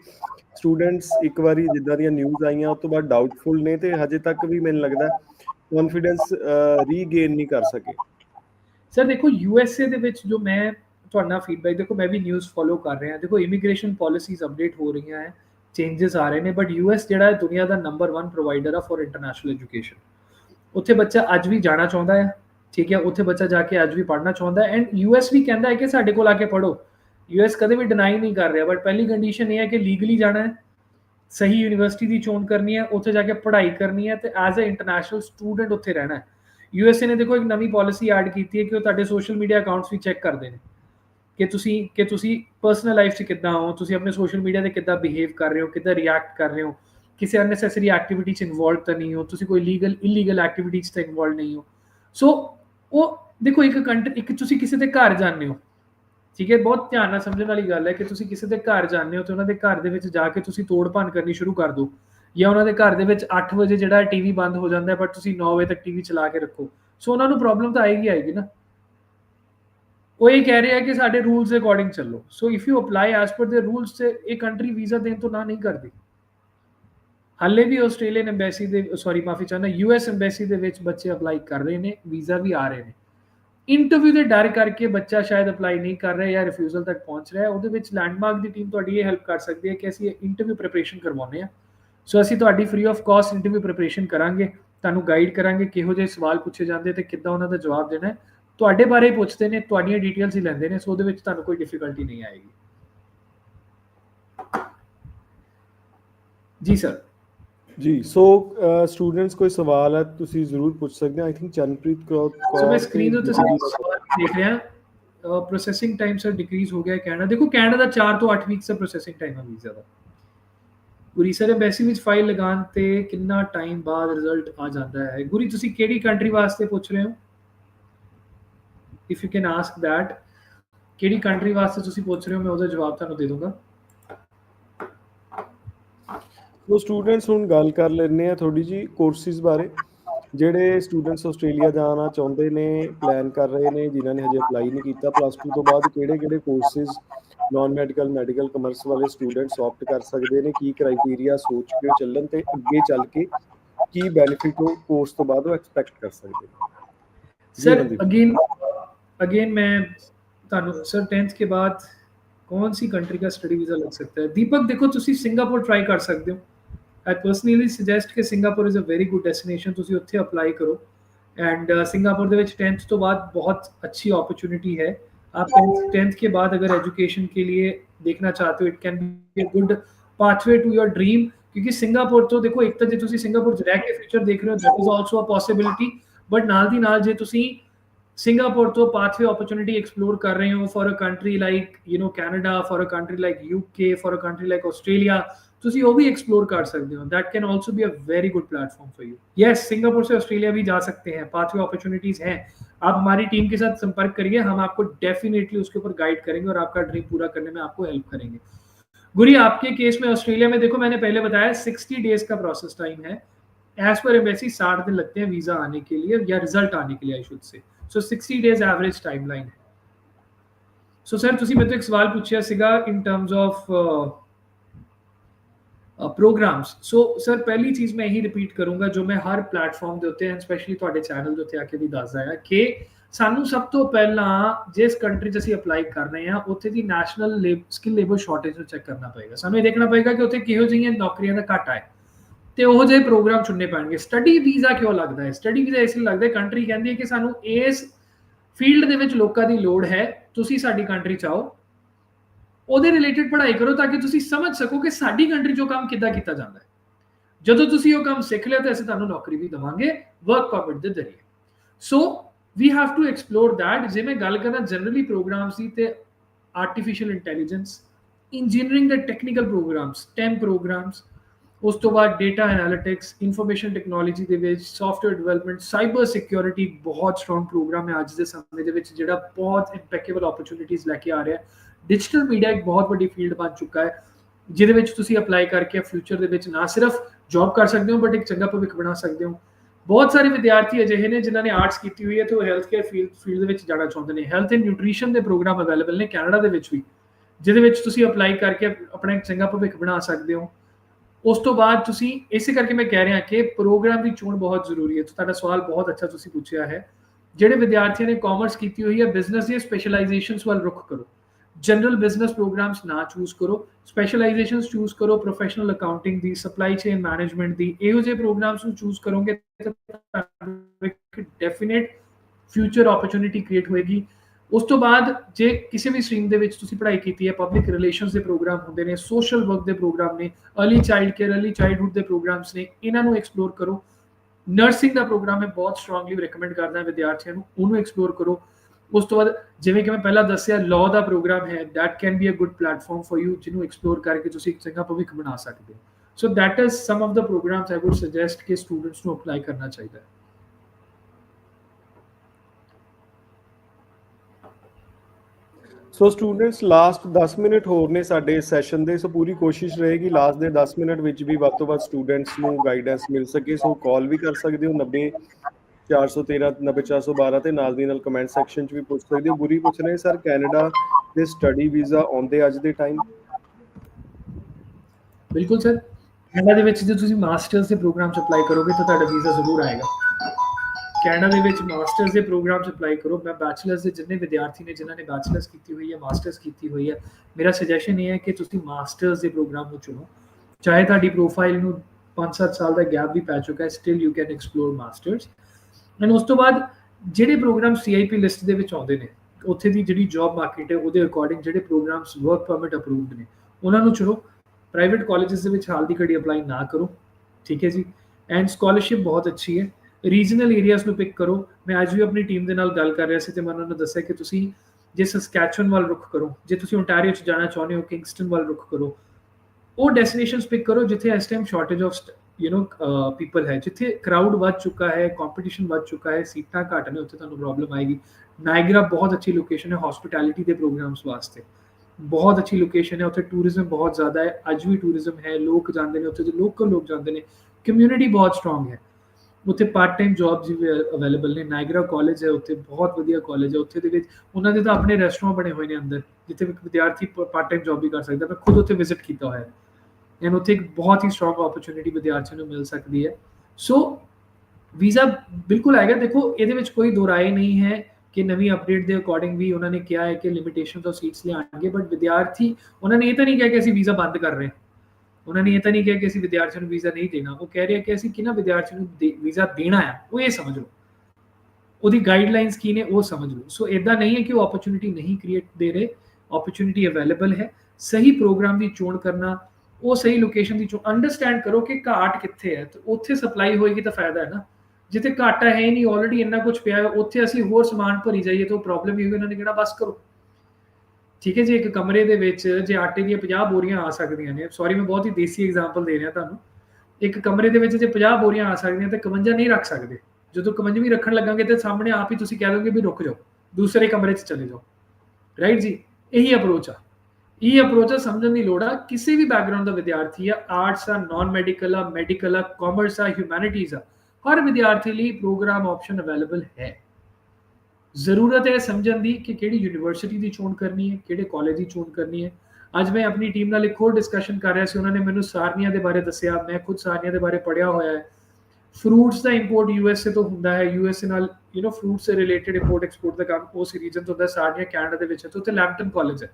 ਸਟੂਡੈਂਟਸ ਇੱਕ ਵਾਰੀ ਜਿੱਦਾਂ ਦੀਆਂ ਨਿਊਜ਼ ਆਈਆਂ, ਉਸ ਤੋਂ ਬਾਅਦ ਡਾਊਟਫੁਲ ਨੇ ਤੇ ਹਜੇ ਤੱਕ ਵੀ ਮੈਨੂੰ ਲੱਗਦਾ ਕੌਨਫੀਡੈਂਸ ਰੀਗੇਨ ਨਹੀਂ ਕਰ ਸਕੇ। ਸਰ ਦੇਖੋ ਯੂ ਐਸ ਏ ਦੇ ਵਿੱਚ ਜੋ ਮੈਂ ਤੁਹਾਡਾ ਫੀਡਬੈਕ ਦੇਖੋ, ਮੈਂ ਵੀ ਨਿਊਜ਼ ਫੋਲੋ ਕਰ ਰਿਹਾ। ਦੇਖੋ ਇਮੀਗ੍ਰੇਸ਼ਨ ਪਾਲਿਸੀਜ਼ ਅਪਡੇਟ ਹੋ ਰਹੀਆਂ ਹੈ ਚੇਂजेस ਆ ਰਹੇ ਨੇ ਬਟ ਯੂ ਐਸ ਜਿਹੜਾ ਦੁਨੀਆ ਦਾ ਨੰਬਰ 1 ਪ੍ਰੋਵਾਈਡਰ ਆ ਫॉर ਇੰਟਰਨੈਸ਼ਨਲ ਐਜੂਕੇਸ਼ਨ ਉੱਥੇ ਬੱਚਾ ਅੱਜ ਵੀ ਜਾਣਾ ਚਾਹੁੰਦਾ ਹੈ। ਠੀਕ ਹੈ ਉੱਥੇ ਬੱਚਾ ਜਾ ਕੇ ਅੱਜ ਵੀ ਪੜ੍ਹਨਾ ਚਾਹੁੰਦਾ ਹੈ ਐਂਡ ਯੂ ਐਸ ਵੀ ਕਹਿੰਦਾ ਹੈ ਕਿ ਸਾਡੇ ਕੋਲ ਆ ਕੇ ਪੜੋ ਯੂ ਐਸ ਕਦੇ ਵੀ ਡਿਨਾਈ ਨਹੀਂ ਕਰ ਰਿਹਾ ਬਟ ਪਹਿਲੀ ਕੰਡੀਸ਼ਨ ਇਹ ਹੈ ਕਿ ਲੀਗਲੀ ਜਾਣਾ ਹੈ ਸਹੀ ਯੂਨੀਵਰਸਿਟੀ ਦੀ ਚੋਣ ਕਰਨੀ ਹੈ ਉੱਥੇ ਜਾ ਕੇ ਪੜ੍ਹਾਈ ਕਰਨੀ ਹੈ ਤੇ ਐਜ਼ ਅ ਇੰਟਰਨੈਸ਼ਨਲ ਸਟੂਡੈਂਟ ਉੱਥੇ ਰਹਿਣਾ ਹੈ ਯੂ ਐਸ ਏ ਨੇ ਦੇਖੋ ਇੱਕ ਨਵੀਂ ਪਾਲਿਸੀ ਐਡ ਕੀਤੀ ਹੈ ਕਿ ਉਹ ਤੁਹਾਡੇ ਸੋਸ਼ਲ ਮੀਡੀਆ ਅਕਾਊਂਟਸ ਵੀ ਚੈੱਕ ਕਰਦੇ ਨੇ ਕਿ ਤੁਸੀਂ ਕਿ ਤੁਸੀਂ ਪਰਸਨਲ ਲਾਈਫ 'ਚ ਕਿੱਦਾਂ ਹੋ ਤੁਸੀਂ ਆਪਣੇ ਸੋਸ਼ਲ ਮੀਡੀਆ ਤੇ ਕਿੱਦਾਂ ਬਿਹੇਵ ਕਰ ਰਹੇ ਹੋ ਕਿੱਦਾਂ ਰਿਐਕਟ ਕਰ ਰਹੇ ਹੋ ਕਿਸੇ ਅਨਨੈਸੈਸਰੀ ਐਕਟੀਵਿਟੀ 'ਚ ਇਨਵੋਲਵ ਤਾਂ ਨਹੀਂ ਹੋ ਤੁਸੀਂ ਕੋਈ ਲੀਗਲ ਇਲੀਗਲ ਐਕਟੀਵਿਟੀ 'ਚ ਤਾਂ ਇਨਵੋਲਵ ਨਹੀਂ ਹੋ ਸੋ ਉਹ ਦੇਖੋ ਇੱਕ ਕੰਟਰੀ ਇੱਕ ਤੁਸੀਂ ਕਿਸੇ ਦੇ ਘਰ ਜਾਂਦੇ ਹੋ। ਠੀਕ ਹੈ, ਬਹੁਤ ਧਿਆਨ ਨਾਲ ਸਮਝਣ ਵਾਲੀ ਗੱਲ ਹੈ ਕਿ ਤੁਸੀਂ ਕਿਸੇ ਦੇ ਘਰ ਜਾਂਦੇ ਹੋ ਤੇ ਉਹਨਾਂ ਦੇ ਘਰ ਦੇ ਵਿੱਚ ਜਾ ਕੇ ਤੁਸੀਂ ਤੋੜ ਭੰਨ ਕਰਨੀ ਸ਼ੁਰੂ ਕਰ ਦਿਓ। ਜਾਂ ਉਹਨਾਂ ਦੇ ਘਰ ਦੇ ਵਿੱਚ 8 ਵਜੇ ਜਿਹੜਾ ਟੀਵੀ ਬੰਦ ਹੋ ਜਾਂਦਾ ਹੈ ਬਟ ਤੁਸੀਂ 9 ਵਜੇ ਤੱਕ ਟੀਵੀ ਚਲਾ ਕੇ ਰੱਖੋ। ਸੋ ਉਹਨਾਂ ਨੂੰ ਪ੍ਰੋਬਲਮ ਤਾਂ ਆਏਗੀ ਆਏਗੀ ਨਾ। ਉਹ ਇਹ ਕਹਿ ਰਿਹਾ ਕਿ ਸਾਡੇ ਰੂਲਸ ਦੇ ਅਕੋਰਡਿੰਗ ਚੱਲੋ। So if you apply as per the rules ਇਹ ਕੰਟਰੀ ਵੀਜ਼ਾ ਦੇਣ ਤੋਂ ਨਾ ਨਹੀਂ ਕਰਦੀ। ਹਾਲੇ ਵੀ ਆਸਟ੍ਰੇਲੀਅਨ ਐਮਬੈਸੀ ਦੇ ਸੌਰੀ ਮਾਫੀ ਚਾਹੁੰਦਾ ਯੂਐਸ ਐਮਬੈਸੀ ਦੇ ਵਿੱਚ ਬੱਚੇ ਅਪਲਾਈ ਕਰ ਰਹੇ ਨੇ, ਵੀਜ਼ਾ ਵੀ ਆ ਰਹੇ ਨੇ। ਇੰਟਰਵਿਊ ਦੇ ਡਰ ਕਰਕੇ ਬੱਚਾ ਸ਼ਾਇਦ ਅਪਲਾਈ ਨਹੀਂ ਕਰ ਰਿਹਾ ਜਾਂ ਰਿਫਿਊਜ਼ਲ ਤੱਕ ਪਹੁੰਚ ਰਿਹਾ ਉਹਦੇ ਵਿੱਚ ਲੈਂਡਮਾਰਕ ਦੀ ਟੀਮ ਤੁਹਾਡੀ ਇਹ ਹੈਲਪ ਕਰ ਸਕਦੀ ਹੈ ਕਿ ਅਸੀਂ ਇੰਟਰਵਿਊ ਪ੍ਰੈਪਰੇਸ਼ਨ ਕਰਵਾਉਂਦੇ ਆ ਸੋ ਅਸੀਂ ਤੁਹਾਡੀ free of cost interview preparation ਕਰਾਂਗੇ, ਤੁਹਾਨੂੰ ਗਾਈਡ ਕਰਾਂਗੇ ਕਿਹੋ ਜਿਹੇ ਸਵਾਲ ਪੁੱਛੇ ਜਾਂਦੇ ਤੇ ਕਿੱਦਾਂ ਉਹਨਾਂ ਦਾ ਜਵਾਬ ਦੇਣਾ ਹੈ। ਤੁਹਾਡੇ ਬਾਰੇ ਪੁੱਛਦੇ ਨੇ, ਤੁਹਾਡੀਆਂ ਡਿਟੇਲਸ ਹੀ ਲੈਂਦੇ ਨੇ, ਸੋ ਉਹਦੇ ਵਿੱਚ ਤੁਹਾਨੂੰ ਕੋਈ ਡਿਫਿਕਲਟੀ ਨਹੀਂ ਆਏਗੀ। ਜੀ ਸਰ ਜੀ ਸੋ ਸਟੂਡੈਂਟਸ ਕੋਈ ਸਵਾਲ ਹੈ ਤੁਸੀਂ ਜ਼ਰੂਰ ਪੁੱਛ ਸਕਦੇ ਹੋ I think Channpreet Kaur so ਮੈਂ ਸਕਰੀਨ ਤੇ ਤੁਸੀਂ ਸਵਾਲ ਦੇਖ ਰਿਹਾ ਪ੍ਰੋਸੈਸਿੰਗ ਟਾਈਮ ਸਰ ਡਿਕਰੀਜ਼ ਹੋ ਗਿਆ ਹੈ ਕੈਨੇਡਾ ਦੇਖੋ ਕੈਨੇਡਾ ਦਾ 4 ਤੋਂ 8 ਵੀਕਸ ਦਾ ਪ੍ਰੋਸੈਸਿੰਗ ਟਾਈਮ ਹੈ ਵੀਜ਼ਾ ਦਾ ਗੁਰੀ ਸਰ ਐਮਬੈਸੀ ਵਿੱਚ ਫਾਈਲ ਲਗਾਉਣ ਤੇ ਕਿੰਨਾ ਟਾਈਮ ਬਾਅਦ ਰਿਜ਼ਲਟ ਆ ਜਾਂਦਾ ਹੈ ਗੁਰੀ ਤੁਸੀਂ ਕਿਹੜੀ ਕੰਟਰੀ ਵਾਸਤੇ ਪੁੱਛ ਰਹੇ ਹੋ if you can ask that ਕਿਹੜੀ ਕੰਟਰੀ ਵਾਸਤੇ ਤੁਸੀਂ ਪੁੱਛ ਰਹੇ ਹੋ ਮੈਂ ਉਹਦਾ ਜਵਾਬ ਤੁਹਾਨੂੰ ਦੇ ਦੂੰਗਾ ਸੋ ਸਟੂਡੈਂਟਸ ਹੁਣ ਗੱਲ ਕਰ ਲੈਂਦੇ ਆ ਥੋੜੀ ਜੀ ਕੋਰਸਿਸ ਬਾਰੇ ਜਿਹੜੇ ਸਟੂਡੈਂਟਸ ਆਸਟ੍ਰੇਲੀਆ ਜਾਣਾ ਚਾਹੁੰਦੇ ਨੇ ਪਲਾਨ ਕਰ ਰਹੇ ਨੇ ਜਿਨ੍ਹਾਂ ਨੇ ਹਜੇ ਅਪਲਾਈ ਨਹੀਂ ਕੀਤਾ ਪਲੱਸ 2 ਤੋਂ ਬਾਅਦ ਕਿਹੜੇ ਕਿਹੜੇ courses non medical medical commerce ਵਾਲੇ ਸਟੂਡੈਂਟਸ ਆਪਟ ਕਰ ਸਕਦੇ ਨੇ ਕੀ ਕ੍ਰਾਈਟੇਰੀਆ ਸੋਚ ਕੇ ਚੱਲਣ ਤੇ ਅੱਗੇ ਚੱਲ ਕੇ ਕੀ ਬੈਨੀਫਿਟ ਉਹ ਕੋਰਸ ਤੋਂ ਬਾਅਦ ਉਹ ਐਕਸਪੈਕਟ ਕਰ ਸਕਦੇ ਨੇ सर अगेन अगेन मैं ਤੁਹਾਨੂੰ ਸਰ 10th के बाद कौन सी कंट्री का स्टडी वीजा लग सकता है दीपक देखो ਤੁਸੀਂ ਸਿੰਗਾਪੁਰ ਟਰਾਈ ਕਰ ਸਕਦੇ ਹੋ ਆਈ ਪਰਸਨਲੀ ਸੁਜੈਸਟ ਕਿ Singapore is a very good destination ਤੁਸੀਂ ਉੱਥੇ ਅਪਲਾਈ ਕਰੋ ਐਂਡ ਸਿੰਗਾਪੁਰ ਦੇ ਵਿੱਚ 10th ਤੋਂ ਬਾਅਦ ਬਹੁਤ ਅੱਛੀ अपॉर्चुनिटी है। आप 10th के बाद अगर एजुकेशन के लिए देखना चाहते हो it can be a good pathway to your dream ਕਿਉਂਕਿ ਸਿੰਗਾਪੁਰ ਤੋਂ ਦੇਖੋ ਇੱਕ ਤਾਂ ਜੇ ਤੁਸੀਂ ਸਿੰਗਾਪੁਰ ਚ ਰਹਿ ਕੇ ਫਿਊਚਰ ਦੇਖ ਰਹੇ ਹੋ that is also a possibility but ਨਾਲ ਦੀ ਨਾਲ ਜੇ ਤੁਸੀਂ ਸਿੰਗਾਪੁਰ ਤੋਂ ਪਾਥਵੇ ਓਪਰਚ्युनिटी ਐਕਸਪਲੋਰ ਕਰ ਰਹੇ ਹੋ for a country like you know Canada for a country like UK for a country like Australia ਤੁਸੀਂ वो भी एक्सप्लोर कर सकते हो that can also be a very good platform for you yes Singapore से ऑस्ट्रेलिया भी जा सकते हैं पाथवे अपॉर्चुनिटीज हैं आप हमारी टीम के साथ संपर्क करिए हम आपको डेफिनेटली उसके ऊपर गाइड करेंगे और आपका ड्रीम पूरा करने में आपको हेल्प करेंगे गुरी आपके केस में ऑस्ट्रेलिया में देखो मैंने पहले बताया सिक्सटी डेज का प्रोसेस टाइम है एज पर एम्बेसी साठ दिन लगते हैं वीजा आने के लिए या रिजल्ट आने के लिए I should say so sixty days average timeline है सो सर ਤੁਸੀਂ ਮੈਨੂੰ ਇੱਕ ਸਵਾਲ ਪੁੱਛਿਆ ਸੀਗਾ in terms of programs so sir ਪਹਿਲੀ ਚੀਜ਼ ਮੈਂ ਇਹੀ ਰਿਪੀਟ ਕਰੂੰਗਾ ਜੋ ਮੈਂ ਹਰ ਪਲੇਟਫਾਰਮ ਦੇ ਉੱਤੇ ਐਂਡ ਸਪੈਸ਼ਲੀ ਤੁਹਾਡੇ ਚੈਨਲ ਦੇ ਉੱਤੇ ਆ ਕੇ ਵੀ ਦੱਸਦਾ ਹਾਂ ਕਿ ਸਾਨੂੰ ਸਭ ਤੋਂ ਪਹਿਲਾਂ ਜਿਸ ਕੰਟਰੀ 'ਚ ਅਸੀਂ ਅਪਲਾਈ ਕਰ ਰਹੇ ਹਾਂ, ਉੱਥੇ ਦੀ ਨੈਸ਼ਨਲ ਸਕਿੱਲ ਲੇਬਰ ਸ਼ਾਰਟੇਜ ਨੂੰ ਚੈੱਕ ਕਰਨਾ ਪਏਗਾ। ਸਾਨੂੰ ਇਹ ਦੇਖਣਾ ਪਏਗਾ ਕਿ ਉੱਥੇ ਕਿਹੋ ਜਿਹੀਆਂ ਨੌਕਰੀਆਂ ਦਾ ਘਟ ਹੈ ਤੇ ਉਹ ਜਿਹੇ ਪ੍ਰੋਗਰਾਮ ਚੁਣਨੇ ਪੈਣਗੇ। ਸਟੱਡੀ ਵੀਜ਼ਾ ਕਿਉਂ ਲੱਗਦਾ ਹੈ? ਸਟੱਡੀ ਵੀਜ਼ਾ ਇਸ ਲਈ ਲੱਗਦਾ ਹੈ ਕੰਟਰੀ ਕਹਿੰਦੀ ਹੈ ਕਿ ਸਾਨੂੰ ਇਸ ਫੀਲਡ ਦੇ ਵਿੱਚ ਲੋਕਾਂ ਦੀ ਲੋੜ ਹੈ। ਤੁਸੀਂ ਸਾਡੀ ਕੰਟਰੀ ਚ ਆਓ। ਉਹਦੇ ਰਿਲੇਟਡ ਪੜ੍ਹਾਈ ਕਰੋ ਤਾਂ ਕਿ ਤੁਸੀਂ ਸਮਝ ਸਕੋ ਕਿ ਸਾਡੀ ਕੰਟਰੀ 'ਚੋਂ ਕੰਮ ਕਿੱਦਾਂ ਕੀਤਾ ਜਾਂਦਾ ਹੈ। ਜਦੋਂ ਤੁਸੀਂ ਉਹ ਕੰਮ ਸਿੱਖ ਲਿਆ ਤਾਂ ਅਸੀਂ ਤੁਹਾਨੂੰ ਨੌਕਰੀ ਵੀ ਦਵਾਂਗੇ ਵਰਕ ਪਰਮਿਟ ਦੇ ਜ਼ਰੀਏ। So we have to explore that ਜੇ ਮੈਂ ਗੱਲ ਕਰਾਂ ਜਨਰਲੀ ਪ੍ਰੋਗਰਾਮਸ ਦੀ ਤੇ ਆਰਟੀਫੀਸ਼ੀਅਲ ਇੰਟੈਲੀਜੈਂਸ ਇੰਜੀਨੀਅਰਿੰਗ ਦੇ ਟੈਕਨੀਕਲ ਪ੍ਰੋਗਰਾਮਸ ਟੈਮ ਪ੍ਰੋਗਰਾਮਸ ਉਸ ਤੋਂ ਬਾਅਦ ਡਾਟਾ ਐਨਾਲਿਟਿਕਸ ਇਨਫੋਰਮੇਸ਼ਨ ਟੈਕਨੋਲੋਜੀ ਦੇ ਵਿੱਚ ਸੌਫਟਵੇਅਰ ਡਿਵੈਲਪਮੈਂਟ ਸਾਈਬਰ ਸਿਕਿਉਰਿਟੀ ਬਹੁਤ ਸਟਰੋਂਗ ਪ੍ਰੋਗਰਾਮ ਹੈ ਅੱਜ ਦੇ ਸਮੇਂ ਦੇ ਵਿੱਚ ਜਿਹੜਾ ਬਹੁਤ ਇੰਪੈਕੇਬਲ ਓਪਰਚ्युनिटीज ਲੈ ਕੇ ਆ ਰਿਹਾ ਹੈ। ਡਿਜੀਟਲ ਮੀਡੀਆ ਇੱਕ ਬਹੁਤ ਵੱਡੀ ਫੀਲਡ ਬਣ ਚੁੱਕਾ ਹੈ, ਜਿਹਦੇ ਵਿੱਚ ਤੁਸੀਂ ਅਪਲਾਈ ਕਰਕੇ ਫਿਊਚਰ ਦੇ ਵਿੱਚ ਨਾ ਸਿਰਫ ਜੌਬ ਕਰ ਸਕਦੇ ਹੋ ਬਟ ਇੱਕ ਚੰਗਾ ਭਵਿੱਖ ਬਣਾ ਸਕਦੇ ਹੋ। ਬਹੁਤ ਸਾਰੇ ਵਿਦਿਆਰਥੀ ਅਜਿਹੇ ਨੇ ਜਿਨ੍ਹਾਂ ਨੇ ਆਰਟਸ ਕੀਤੀ ਹੋਈ ਹੈ ਤੇ ਉਹ ਹੈਲਥ ਕੇਅਰ ਫੀਲਡ ਫੀਲਡ ਦੇ ਵਿੱਚ ਜਾਣਾ ਚਾਹੁੰਦੇ ਨੇ। ਹੈਲਥ ਐਂਡ ਨਿਊਟ੍ਰੀਸ਼ਨ ਦੇ ਪ੍ਰੋਗਰਾਮ ਅਵੇਲੇਬਲ ਨੇ ਕੈਨੇਡਾ ਦੇ ਵਿੱਚ ਵੀ, ਜਿਹਦੇ ਵਿੱਚ ਤੁਸੀਂ ਅਪਲਾਈ ਕਰਕੇ ਆਪਣਾ ਇੱਕ ਚੰਗਾ ਭਵਿੱਖ ਬਣਾ ਸਕਦੇ ਹੋ। ਉਸ ਤੋਂ ਬਾਅਦ ਤੁਸੀਂ ਇਸੇ ਕਰਕੇ ਮੈਂ ਕਹਿ ਰਿਹਾ ਕਿ ਪ੍ਰੋਗਰਾਮ ਦੀ ਚੋਣ ਬਹੁਤ ਜ਼ਰੂਰੀ ਹੈ ਤੁਹਾਡਾ ਸਵਾਲ ਬਹੁਤ ਅੱਛਾ ਤੁਸੀਂ ਪੁੱਛਿਆ ਹੈ ਜਿਹੜੇ ਵਿਦਿਆਰਥੀਆਂ ਨੇ ਕਾਮਰਸ ਕੀਤੀ ਹੋਈ ਹੈ ਬਿਜ਼ਨਸ ਦੀਆਂ ਸਪੈਸ਼ਲਾਈਜੇਸ਼ਨਸ ਵੱਲ ਰੁਖ ਕਰੋ ਜਨਰਲ ਬਿਜ਼ਨਸ ਪ੍ਰੋਗਰਾਮਸ ਨਾ ਚੂਜ਼ ਕਰੋ ਸਪੈਸ਼ਲਾਈਜੇਸ਼ਨਸ ਚੂਜ਼ ਕਰੋ ਪ੍ਰੋਫੈਸ਼ਨਲ ਅਕਾਊਂਟਿੰਗ ਦੀ ਸਪਲਾਈ ਚੇਨ ਮੈਨੇਜਮੈਂਟ ਦੀ ਇਹੋ ਜਿਹੇ ਪ੍ਰੋਗਰਾਮਸ ਨੂੰ ਚੂਜ਼ ਕਰੋਗੇ ਤਾਂ ਡੈਫੀਨਿਟ ਫਿਊਚਰ ਓਪਰਚ्युनिटी ਕ੍ਰੀਏਟ ਹੋਏਗੀ ਉਸ ਤੋਂ ਬਾਅਦ ਜੇ ਕਿਸੇ ਵੀ ਸਟਰੀਮ ਦੇ ਵਿੱਚ ਤੁਸੀਂ ਪੜ੍ਹਾਈ ਕੀਤੀ ਹੈ ਪਬਲਿਕ ਰਿਲੇਸ਼ਨਸ ਦੇ ਪ੍ਰੋਗਰਾਮ ਹੁੰਦੇ ਨੇ ਸੋਸ਼ਲ ਵਰਕ ਦੇ ਪ੍ਰੋਗਰਾਮ ਨੇ early child care early childhood ਦੇ ਪ੍ਰੋਗਰਾਮਸ ਨੇ, ਇਹਨਾਂ ਨੂੰ ਐਕਸਪਲੋਰ ਕਰੋ। ਨਰਸਿੰਗ ਦਾ ਪ੍ਰੋਗਰਾਮ ਹੈ ਬਹੁਤ ਸਟਰੋਂਗਲੀ ਰეკਮੈਂਡ ਕਰਦਾ ਹਾਂ ਵਿਦਿਆਰਥੀਆਂ ਨੂੰ, ਉਹਨੂੰ ਐਕਸਪਲੋਰ ਕਰੋ। ਉਸ ਤੋਂ ਬਾਅਦ ਜਿਵੇਂ ਕਿ ਮੈਂ ਪਹਿਲਾਂ ਦੱਸਿਆ ਲਾਅ ਦਾ ਪ੍ਰੋਗਰਾਮ ਹੈ that can be a good platform for you ਜਿਹਨੂੰ ਐਕਸਪਲੋਰ ਕਰਕੇ ਤੁਸੀਂ ਇੱਕ ਚੰਗਾ ਭਵਿੱਖ ਬਣਾ ਸਕਦੇ ਹੋ। So that is some of the programs I would suggest ਕਿ ਸਟੂਡੈਂਟਸ ਨੂੰ ਅਪਲਾਈ ਕਰਨਾ ਚਾਹੀਦਾ ਹੈ। ਸੋ ਸਟੂਡੈਂਟਸ ਲਾਸਟ 10 ਮਿੰਟ ਹੋਰ ਨੇ ਸਾਡੇ ਸੈਸ਼ਨ ਦੇ ਸੋ ਪੂਰੀ ਕੋਸ਼ਿਸ਼ ਰਹੇਗੀ ਲਾਸਟ ਦੇ 10 ਮਿੰਟ ਵਿੱਚ ਵੀ ਵੱਧ ਤੋਂ ਵੱਧ ਸਟੂਡੈਂਟਸ ਨੂੰ ਗਾਈਡੈਂਸ ਮਿਲ ਸਕੇ ਸੋ ਕਾਲ ਵੀ ਕਰ ਸਕਦੇ ਹੋ 90 413 90412 ਤੇ ਨਾਲ ਦੀ ਨਾਲ ਕਮੈਂਟ ਸੈਕਸ਼ਨ 'ਚ ਵੀ ਪੁੱਛ ਸਕਦੇ ਹੋ ਗੁਰੀ ਪੁੱਛ ਰਹੇ ਸਰ ਕੈਨੇਡਾ ਦੇ ਸਟੱਡੀ ਵੀਜ਼ਾ ਆਉਂਦੇ ਅੱਜ ਦੇ ਟਾਈਮ ਬਿਲਕੁਲ ਸਰ ਕੈਨੇਡਾ ਦੇ ਵਿੱਚ ਜੇ ਤੁਸੀਂ ਮਾਸਟਰਸ ਦੇ ਪ੍ਰੋਗਰਾਮ 'ਚ ਅਪਲਾਈ ਕਰੋਗੇ ਤਾਂ ਤੁਹਾਡਾ ਵੀਜ਼ਾ ਜ਼ਰੂਰ ਆਏਗਾ ਕੈਨੇਡਾ ਦੇ ਵਿੱਚ ਮਾਸਟਰਸ ਦੇ ਪ੍ਰੋਗਰਾਮਸ ਅਪਲਾਈ ਕਰੋ। ਮੈਂ ਬੈਚਲਰਸ ਦੇ ਜਿੰਨੇ ਵਿਦਿਆਰਥੀ ਨੇ ਜਿਨ੍ਹਾਂ ਨੇ ਬੈਚਲਰਸ ਕੀਤੀ ਹੋਈ ਹੈ, ਮਾਸਟਰਸ ਕੀਤੀ ਹੋਈ ਹੈ, ਮੇਰਾ ਸੁਜੈਸ਼ਨ ਇਹ ਹੈ ਕਿ ਤੁਸੀਂ ਮਾਸਟਰਸ ਦੇ ਪ੍ਰੋਗਰਾਮ ਨੂੰ ਚੁਣੋ। ਚਾਹੇ ਤੁਹਾਡੀ ਪ੍ਰੋਫਾਈਲ ਨੂੰ 5-7 ਸਾਲ ਦਾ ਗੈਪ ਵੀ ਪੈ ਚੁੱਕਾ ਹੈ still you can explore masters and ਉਸ ਤੋਂ ਬਾਅਦ ਜਿਹੜੇ ਪ੍ਰੋਗਰਾਮ ਸੀਆਈਪੀ ਲਿਸਟ ਦੇ ਵਿੱਚ ਆਉਂਦੇ ਨੇ, ਉੱਥੇ ਦੀ ਜਿਹੜੀ ਜੌਬ ਮਾਰਕੀਟ ਹੈ, ਉਹਦੇ ਅਕੋਰਡਿੰਗ ਜਿਹੜੇ ਪ੍ਰੋਗਰਾਮਸ ਵਰਕ ਪਰਮਿਟ ਅਪਰੂਵਡ ਨੇ, ਉਹਨਾਂ ਨੂੰ ਚੁਣੋ। ਪ੍ਰਾਈਵੇਟ ਕਾਲਜਸ ਦੇ ਵਿੱਚ ਹਾਲ ਦੀ ਘੜੀ ਅਪਲਾਈ ਨਾ ਕਰੋ, ਠੀਕ ਹੈ ਜੀ? ਐਂਡ ਸਕਾਲਰਸ਼ਿਪ ਬਹੁਤ ਅੱਛੀ ਹੈ। ਰੀਜਨਲ ਏਰੀਆਜ਼ ਨੂੰ ਪਿਕ ਕਰੋ। ਮੈਂ ਅੱਜ ਵੀ ਆਪਣੀ ਟੀਮ ਦੇ ਨਾਲ ਗੱਲ ਕਰ ਰਿਹਾ ਸੀ ਤੇ ਮੈਂ ਉਹਨਾਂ ਨੂੰ ਦੱਸਿਆ ਕਿ ਤੁਸੀਂ ਜੇ ਸਸਕੈਚੁਅਨ ਵੱਲ ਰੁਖ ਕਰੋ, ਜੇ ਤੁਸੀਂ ਓਨਟਾਰੀਓ ਚ ਜਾਣਾ ਚਾਹੁੰਦੇ ਹੋ ਕਿੰਗਸਟਨ ਵੱਲ ਰੁਖ ਕਰੋ। ਉਹ ਡੈਸਟੀਨੇਸ਼ਨਸ ਪਿਕ ਕਰੋ ਜਿੱਥੇ ਇਸ time shortage of you know people ਹੈ, ਜਿੱਥੇ ਕਰਾਊਡ ਵੱਧ ਚੁੱਕਾ ਹੈ ਕੰਪੀਟੀਸ਼ਨ ਵੱਧ ਚੁੱਕਾ ਹੈ, ਸੀਟਾਂ ਘੱਟ ਨੇ, ਉੱਥੇ ਤੁਹਾਨੂੰ ਪ੍ਰੋਬਲਮ ਆਏਗੀ। ਨਾਇਗਰਾ ਬਹੁਤ ਅੱਛੀ ਲੋਕੇਸ਼ਨ ਹੈ ਹਸਪਿਟੈਲਿਟੀ ਦੇ ਪ੍ਰੋਗਰਾਮਸ ਵਾਸਤੇ। ਬਹੁਤ ਅੱਛੀ ਲੋਕੇਸ਼ਨ ਹੈ, ਉੱਥੇ ਟੂਰਿਜ਼ਮ ਬਹੁਤ ਜ਼ਿਆਦਾ ਹੈ, ਅੱਜ ਵੀ ਟੂਰਿਜ਼ਮ ਹੈ, ਲੋਕ ਜਾਂਦੇ ਨੇ, ਉੱਥੇ ਦੇ ਲੋਕਲ ਲੋਕ ਜਾਂਦੇ ਨੇ। ਕਮਿਊਨਿਟੀ ਬਹੁਤ ਸਟਰੋਂਗ ਹੈ। ਉੱਥੇ ਪਾਰਟ ਟਾਈਮ ਜੌਬਸ ਵੀ ਅਵੇਲੇਬਲ ਨੇ ਨਾਇਗਰਾ ਕਾਲਜ ਹੈ ਉੱਥੇ ਬਹੁਤ ਵਧੀਆ ਕਾਲਜ ਹੈ ਉੱਥੇ ਦੇ ਵਿੱਚ ਉਹਨਾਂ ਦੇ ਤਾਂ ਆਪਣੇ ਰੈਸਟੋਰੈਂਟ ਬਣੇ ਹੋਏ ਨੇ ਅੰਦਰ ਜਿੱਥੇ ਵੀ ਵਿਦਿਆਰਥੀ ਪਾਰਟ ਟਾਈਮ ਜੌਬ ਵੀ ਕਰ ਸਕਦਾ ਮੈਂ ਖੁਦ ਉੱਥੇ ਵਿਜ਼ਿਟ ਕੀਤਾ ਹੋਇਆ ਹੈ ਐਂਡ ਉੱਥੇ ਇੱਕ ਬਹੁਤ ਹੀ ਸਟਰੋਂਗ ਓਪਰਚ्युनिटी ਵਿਦਿਆਰਥੀ ਨੂੰ ਮਿਲ ਸਕਦੀ ਹੈ ਸੋ ਵੀਜ਼ਾ ਬਿਲਕੁਲ ਆਏਗਾ ਦੇਖੋ ਇਹਦੇ ਵਿੱਚ ਕੋਈ ਦੋ ਰਾਏ ਨਹੀਂ ਹੈ ਕਿ ਨਵੀਂ ਅਪਡੇਟ ਦੇ ਅਕੋਰਡਿੰਗ ਵੀ ਉਹਨਾਂ ਨੇ ਕਿਹਾ ਹੈ ਕਿ ਲਿਮਿਟੇਸ਼ਨਸ ਆਫ ਸੀਟਸ ਲਿਆਣਗੇ ਬਟ ਵਿਦਿਆਰਥੀ ਉਹਨਾਂ ਨੇ ਇਹ ਤਾਂ ਨਹੀਂ ਕਿਹਾ ਕਿ ਅਸੀਂ ਵੀਜ਼ਾ ਬੰਦ ਕਰ ਰਹੇ ਹਾਂ ਉਹਨਾਂ ਨੇ ਇਹ ਤਾਂ ਨਹੀਂ ਕਿਹਾ ਕਿ ਅਸੀਂ ਵਿਦਿਆਰਥੀਆਂ ਨੂੰ ਵੀਜ਼ਾ ਨਹੀਂ ਦੇਣਾ। ਉਹ ਕਹਿ ਰਿਹਾ ਕਿ ਅਸੀਂ ਕਿਹਨਾਂ ਵਿਦਿਆਰਥੀਆਂ ਨੂੰ ਵੀਜ਼ਾ ਦੇਣਾ ਆ, ਉਹ ਇਹ ਸਮਝ ਲਓ। ਉਹਦੀ ਗਾਈਡਲਾਈਨਸ ਕੀ ਨੇ, ਉਹ ਸਮਝ ਲਓ। ਸੋ ਇਦਾਂ ਨਹੀਂ ਹੈ ਕਿ ਉਹ ਓਪਰਚ्युनिटी ਨਹੀਂ ਕ੍ਰੀਏਟ ਦੇ ਰਹੇ। ਓਪਰਚੁਨਿਟੀ ਅਵੇਲੇਬਲ ਹੈ। ਸਹੀ ਪ੍ਰੋਗਰਾਮ ਦੀ ਚੋਣ ਕਰਨਾ, ਉਹ ਸਹੀ ਲੋਕੇਸ਼ਨ ਦੀ ਚੋਣ ਅੰਡਰਸਟੈਂਡ ਕਰੋ ਕਿ ਘਾਟ ਕਿੱਥੇ ਹੈ। ਤੇ ਉੱਥੇ ਸਪਲਾਈ ਹੋਏਗੀ ਤਾਂ ਫਾਇਦਾ ਹੈ ਨਾ। ਜਿੱਥੇ ਘਾਟਾ ਹੈ ਨਹੀਂ ਆਲਰੇਡੀ ਇੰਨਾ ਕੁਝ ਪਿਆ ਹੈ, ਉੱਥੇ ਅਸੀਂ ਹੋਰ ਸਮਾਨ ਭਰੀ ਜਾਈਏ ਤਾਂ ਪ੍ਰੋਬਲਮ ਹੀ ਹੋਏਗੀ ਉਹਨਾਂ ਨੇ ਕਿਹਾ, ਬਸ ਕਰੋ। ਠੀਕ ਹੈ ਜੀ, ਇੱਕ ਕਮਰੇ ਦੇ ਵਿੱਚ ਜੇ ਆਟੇ ਦੀਆਂ 50 ਬੋਰੀਆਂ ਆ ਸਕਦੀਆਂ ਨੇ ਸੌਰੀ ਮੈਂ ਬਹੁਤ ਹੀ ਦੇਸੀ ਐਗਜ਼ਾਮਪਲ ਦੇ ਰਿਹਾ ਤੁਹਾਨੂੰ। ਇੱਕ ਕਮਰੇ ਦੇ ਵਿੱਚ ਜੇ 50 ਬੋਰੀਆਂ ਆ ਸਕਦੀਆਂ ਤਾਂ 51 ਨਹੀਂ ਰੱਖ ਸਕਦੇ। ਜਦੋਂ 51 ਵੀ ਰੱਖਣ ਲੱਗਾਂਗੇ ਤਾਂ ਸਾਹਮਣੇ ਆਪ ਹੀ ਤੁਸੀਂ ਕਹਿ ਦੋਗੇ ਵੀ ਰੁਕ ਜਾਓ, ਦੂਸਰੇ ਕਮਰੇ 'ਚ ਚਲੇ ਜਾਓ। ਰਾਈਟ ਜੀ? ਇਹੀ ਅਪਰੋਚ ਆ। ਇਹ ਅਪਰੋਚ ਆ, ਸਮਝਣ ਦੀ ਲੋੜ ਆ, ਕਿਸੇ ਵੀ ਬੈਕਗ੍ਰਾਉਂਡ ਦਾ ਵਿਦਿਆਰਥੀ ਆ ਆਰਟਸ ਆ ਨਾਨ ਮੈਡੀਕਲ ਆ ਮੈਡੀਕਲ ਆ ਕਾਮਰਸ ਆ ਹਿਊਮੈਨਿਟੀਜ਼ ਆ, ਹਰ ਵਿਦਿਆਰਥੀ ਲਈ ਪ੍ਰੋਗਰਾਮ ਆਪਸ਼ਨ ਅਵੇਲੇਬਲ ਹੈ। ਜ਼ਰੂਰਤ ਹੈ ਸਮਝਣ ਦੀ ਕਿ ਕਿਹੜੀ ਯੂਨੀਵਰਸਿਟੀ ਦੀ ਚੋਣ ਕਰਨੀ ਹੈ, ਕਿਹੜੇ ਕਾਲਜ ਦੀ ਚੋਣ ਕਰਨੀ ਹੈ। ਅੱਜ ਮੈਂ ਆਪਣੀ ਟੀਮ ਨਾਲ ਇੱਕ ਹੋਰ ਡਿਸਕਸ਼ਨ ਕਰ ਰਿਹਾ ਸੀ, ਉਹਨਾਂ ਨੇ ਮੈਨੂੰ ਸਾਰਨੀਆਂ ਦੇ ਬਾਰੇ ਦੱਸਿਆ, ਮੈਂ ਖੁਦ ਸਾਰਨੀਆਂ ਦੇ ਬਾਰੇ ਪੜਿਆ ਹੋਇਆ ਹੈ। ਫਰੂਟਸ ਦਾ ਇੰਪੋਰਟ ਯੂ ਐੱਸ ਏ ਤੋਂ ਹੁੰਦਾ ਹੈ ਯੂ ਐੱਸ ਏ ਨਾਲ ਯੂ نو ਫਰੂਟਸ ਦੇ ਰਿਲੇਟਡ ਇੰਪੋਰਟ ਐਕਸਪੋਰਟ ਦਾ ਕੰਮ ਉਸ ਰੀਜਨ ਤੋਂ ਹੁੰਦਾ ਸਾਰਨੀਆਂ ਕੈਨੇਡਾ ਦੇ ਵਿੱਚ ਹੈ, ਤੇ ਉੱਥੇ ਲੈਂਪਟਨ ਕਾਲਜ ਹੈ।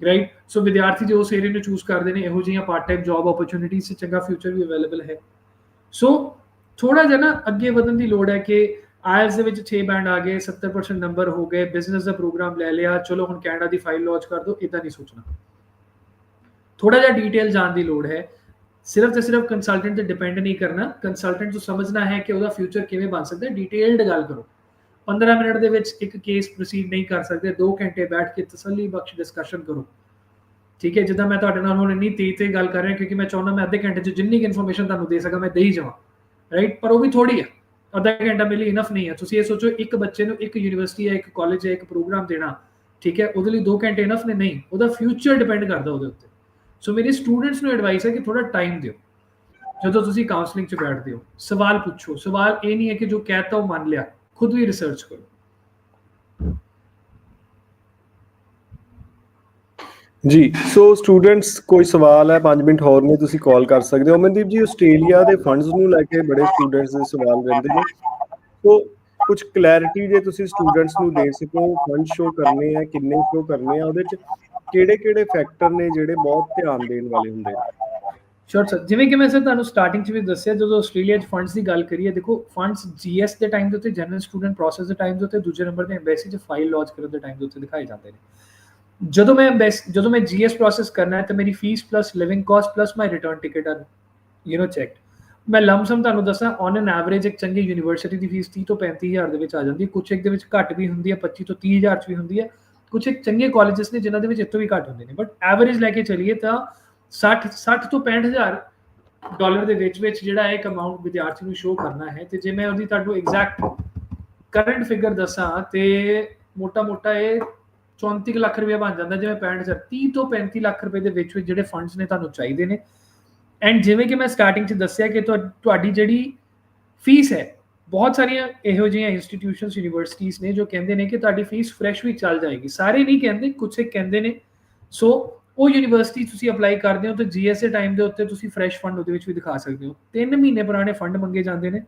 ਰਾਈਟ ਸੋ ਵਿਦਿਆਰਥੀ ਜੋ ਉਸ ਏਰੀਆ ਨੂੰ ਚੂਜ਼ ਕਰਦੇ ਨੇ, ਇਹੋ ਜਿਹੀਆਂ ਪਾਰਟ ਟਾਈਮ ਜੌਬ ਓਪਰਚੁਨਿਟੀਜ਼ ਤੇ ਚੰਗਾ ਫਿਊਚਰ ਵੀ ਅਵੇਲੇਬਲ ਹੈ। ਸੋ ਥੋੜਾ ਜਿਹਾ ਨਾ ਅੱਗੇ ਵਧਣ ਦੀ ਲੋੜ ਹੈ ਕਿ ਆਇਲਸ ਦੇ ਵਿੱਚ 6 ਬੈਂਡ ਆ ਗਏ 70% ਨੰਬਰ ਹੋ ਗਏ ਬਿਜ਼ਨਸ ਦਾ ਪ੍ਰੋਗਰਾਮ ਲੈ ਲਿਆ, ਚਲੋ ਹੁਣ ਕੈਨੇਡਾ ਦੀ ਫਾਈਲ ਲਾਂਚ ਕਰ ਦਿਓ ਇਦਾਂ ਨਹੀਂ ਸੋਚਣਾ। ਥੋੜਾ ਜਿਹਾ ਡੀਟੇਲ ਜਾਣ ਦੀ ਲੋੜ ਹੈ। ਸਿਰਫ ਤੇ ਸਿਰਫ ਕੰਸਲਟੈਂਟ ਤੇ ਡਿਪੈਂਡ ਨਹੀਂ ਕਰਨਾ। ਕੰਸਲਟੈਂਟ ਨੂੰ ਸਮਝਣਾ ਹੈ ਕਿ ਉਹਦਾ ਫਿਊਚਰ ਕਿਵੇਂ ਬਣ ਸਕਦਾ ਹੈ। ਡਿਟੇਲਡ ਗੱਲ ਕਰੋ। 15 ਮਿੰਟ ਦੇ ਵਿੱਚ ਇੱਕ ਕੇਸ ਪ੍ਰੋਸੀਡ ਨਹੀਂ ਕਰ ਸਕਦੇ 2 ਘੰਟੇ ਬੈਠ ਕੇ ਤਸੱਲੀ ਬਖਸ਼ ਡਿਸਕਸ਼ਨ ਕਰੋ। ਠੀਕ ਹੈ, ਜਿੱਦਾਂ ਮੈਂ ਤੁਹਾਡੇ ਨਾਲ ਹੁਣ ਇੰਨੀ ਤੇਜ਼ ਤੇ ਗੱਲ ਕਰ ਰਿਹਾ, ਕਿਉਂਕਿ ਮੈਂ ਚਾਹੁੰਦਾ ਮੈਂ ਅੱਧੇ ਘੰਟੇ 'ਚ ਜਿੰਨੀ ਇਨਫੋਰਮੇਸ਼ਨ ਤੁਹਾਨੂੰ ਦੇ ਸਕਾਂ, ਮੈਂ ਦੇ ਹੀ ਜਾਵਾਂ। ਰਾਈਟ ਪਰ ਉਹ ਵੀ ਥੋੜੀ ਹੈ ਅੱਧਾ ਘੰਟਾ ਮਿਲੀ ਇਨਫ ਨਹੀਂ ਹੈ। ਤੁਸੀਂ ਇਹ ਸੋਚੋ, ਇੱਕ ਬੱਚੇ ਨੂੰ ਇੱਕ ਯੂਨੀਵਰਸਿਟੀ ਹੈ ਇੱਕ ਕਾਲਜ ਹੈ ਇੱਕ ਪ੍ਰੋਗਰਾਮ ਦੇਣਾ, ਠੀਕ ਹੈ, ਉਹਦੇ ਲਈ 2 ਘੰਟੇ ਇਨਫ ਨੇ? ਨਹੀਂ, ਉਹਦਾ ਫਿਊਚਰ ਡਿਪੈਂਡ ਕਰਦਾ ਉਹਦੇ ਉੱਤੇ। ਸੋ ਮੇਰੇ ਸਟੂਡੈਂਟਸ ਨੂੰ ਐਡਵਾਈਸ ਹੈ ਕਿ ਥੋੜਾ ਟਾਈਮ ਦਿਓ। ਜਦੋਂ ਤੁਸੀਂ ਕਾਉਂਸਲਿੰਗ 'ਚ ਬੈਠਦੇ ਹੋ, ਸਵਾਲ ਪੁੱਛੋ। ਸਵਾਲ ਇਹ ਨਹੀਂ ਹੈ ਕਿ ਜੋ ਕਹਿਤਾ ਉਹ ਮੰਨ ਲਿਆ। ਖੁਦ ਵੀ ਰਿਸਰਚ ਕਰੋ। ਜੀ ਸੋ ਸਟੂਡੈਂਟਸ ਕੋਈ ਸਵਾਲ ਹੈ? 5 ਮਿੰਟ ਹੋਰ ਨੇ, ਤੁਸੀਂ ਕਾਲ ਕਰ ਸਕਦੇ ਹੋ। ਅਮਨਦੀਪ ਜੀ, ਆਸਟ੍ਰੇਲੀਆ ਦੇ ਫੰਡਸ ਨੂੰ ਲੈ ਕੇ ਬੜੇ ਸਟੂਡੈਂਟਸ ਦੇ ਸਵਾਲ ਰਹਿੰਦੇ ਨੇ। ਸੋ ਕੁਝ ਕਲੈਰਿਟੀ ਜੇ ਤੁਸੀਂ ਸਟੂਡੈਂਟਸ ਨੂੰ ਦੇ ਸਕੋ ਫੰਡ ਸ਼ੋ ਕਰਨੇ ਆ, ਕਿੰਨੇ ਸ਼ੋ ਕਰਨੇ ਆ, ਉਹਦੇ ਚ ਕਿਹੜੇ ਕਿਹੜੇ ਫੈਕਟਰ ਨੇ ਜਿਹੜੇ ਬਹੁਤ ਧਿਆਨ ਦੇਣ ਵਾਲੇ ਹੁੰਦੇ ਨੇ? ਸ਼ੋਰ ਸਰ ਜਿਵੇਂ ਕਿ ਮੈਂ ਸਰ ਤੁਹਾਨੂੰ ਸਟਾਰਟਿੰਗ 'ਚ ਵੀ ਦੱਸਿਆ, ਜਦੋਂ ਆਸਟ੍ਰੇਲੀਆ 'ਚ ਫੰਡਸ ਦੀ ਗੱਲ ਕਰੀਏ, ਦੇਖੋ ਫੰਡਸ ਜੀਐਸ ਦੇ ਟਾਈਮ ਦੇ ਉੱਤੇ ਜਨਰਲ ਸਟੂਡੈਂਟ ਪ੍ਰੋਸੈਸ ਦੇ ਟਾਈਮ ਦੇ ਉੱਤੇ, ਦੂਜੇ ਨੰਬਰ ਤੇ ਐਮਬੈਸੀ 'ਚ ਫਾਈਲ ਲਾਂਚ ਕਰਨ ਦੇ ਟਾਈਮ ਦੇ ਉੱਤੇ ਦਿਖਾਏ ਜਾਂਦੇ ਨੇ। ਜਦੋਂ ਮੈਂ ਜਦੋਂ ਮੈਂ ਜੀਐਸ ਪ੍ਰੋਸੈਸ ਕਰਨਾ ਹੈ ਤਾਂ ਮੇਰੀ fees plus living cost plus my return ticket uh you know check ਮੈਂ ਲੰਮਸਮ ਤੁਹਾਨੂੰ ਦੱਸਾਂ ਔਨ ਐਨ ਐਵਰੇਜ ਇੱਕ ਚੰਗੀ ਯੂਨੀਵਰਸਿਟੀ ਦੀ ਫੀਸ 30 ਤੋਂ 35000 ਦੇ ਵਿੱਚ ਆ ਜਾਂਦੀ ਹੈ। ਕੁਝ ਇੱਕ ਦੇ ਵਿੱਚ ਘੱਟ ਵੀ ਹੁੰਦੀ ਹੈ 25 ਤੋਂ 30000 ਚ ਵੀ ਹੁੰਦੀ ਹੈ। ਕੁਝ ਇੱਕ ਚੰਗੇ ਕਾਲਜਸ ਨੇ ਜਿਨ੍ਹਾਂ ਦੇ ਵਿੱਚ ਇਤੋਂ ਵੀ ਘੱਟ ਹੁੰਦੇ ਨੇ। ਬਟ ਐਵਰੇਜ ਲੈ ਕੇ ਚੱਲੀਏ ਤਾਂ 60 60 ਤੋਂ 65000 ਡਾਲਰ ਦੇ ਵਿੱਚ ਵਿੱਚ ਜਿਹੜਾ ਇੱਕ ਅਮਾਉਂਟ ਵਿਦਿਆਰਥੀ ਨੂੰ ਸ਼ੋ ਕਰਨਾ ਹੈ ਤੇ ਜੇ ਮੈਂ ਉਹਦੀ ਤੁਹਾਨੂੰ ਐਗਜ਼ੈਕਟ ਕਰੰਟ ਫਿਗਰ ਦੱਸਾਂ ਤੇ ਮੋਟਾ ਮੋਟਾ ਇਹ 34 ਕੁ ਲੱਖ ਰੁਪਏ ਬਣ ਜਾਂਦਾ ਜਿਵੇਂ 65 30 ਤੋਂ 35 ਲੱਖ ਰੁਪਏ ਦੇ ਵਿੱਚ ਵਿੱਚ ਜਿਹੜੇ ਫੰਡਸ ਨੇ ਤੁਹਾਨੂੰ ਚਾਹੀਦੇ ਨੇ। ਐਂਡ ਜਿਵੇਂ ਕਿ ਮੈਂ ਸਟਾਰਟਿੰਗ 'ਚ ਦੱਸਿਆ ਕਿ ਤੁਹਾ- ਤੁਹਾਡੀ ਜਿਹੜੀ ਫੀਸ ਹੈ, ਬਹੁਤ ਸਾਰੀਆਂ ਇਹੋ ਜਿਹੀਆਂ ਇੰਸਟੀਟਿਊਸ਼ਨਸ ਯੂਨੀਵਰਸਿਟੀਆਂ ਨੇ ਜੋ ਕਹਿੰਦੇ ਨੇ ਕਿ ਤੁਹਾਡੀ ਫੀਸ ਫਰੈਸ਼ ਵੀ ਚੱਲ ਜਾਏਗੀ। ਸਾਰੇ ਨਹੀਂ ਕਹਿੰਦੇ ਕੁਝ ਇੱਕ ਕਹਿੰਦੇ ਨੇ। ਸੋ ਉਹ ਯੂਨੀਵਰਸਿਟੀ ਤੁਸੀਂ ਅਪਲਾਈ ਕਰਦੇ ਹੋ ਤਾਂ ਜੀਐਸਏ ਟਾਈਮ ਦੇ ਉੱਤੇ ਤੁਸੀਂ ਫਰੈਸ਼ ਫੰਡ ਉਹਦੇ ਵਿੱਚ ਵੀ ਦਿਖਾ ਸਕਦੇ ਹੋ। 3 ਮਹੀਨੇ ਪੁਰਾਣੇ ਫੰਡ ਮੰਗੇ ਜਾਂਦੇ ਨੇ।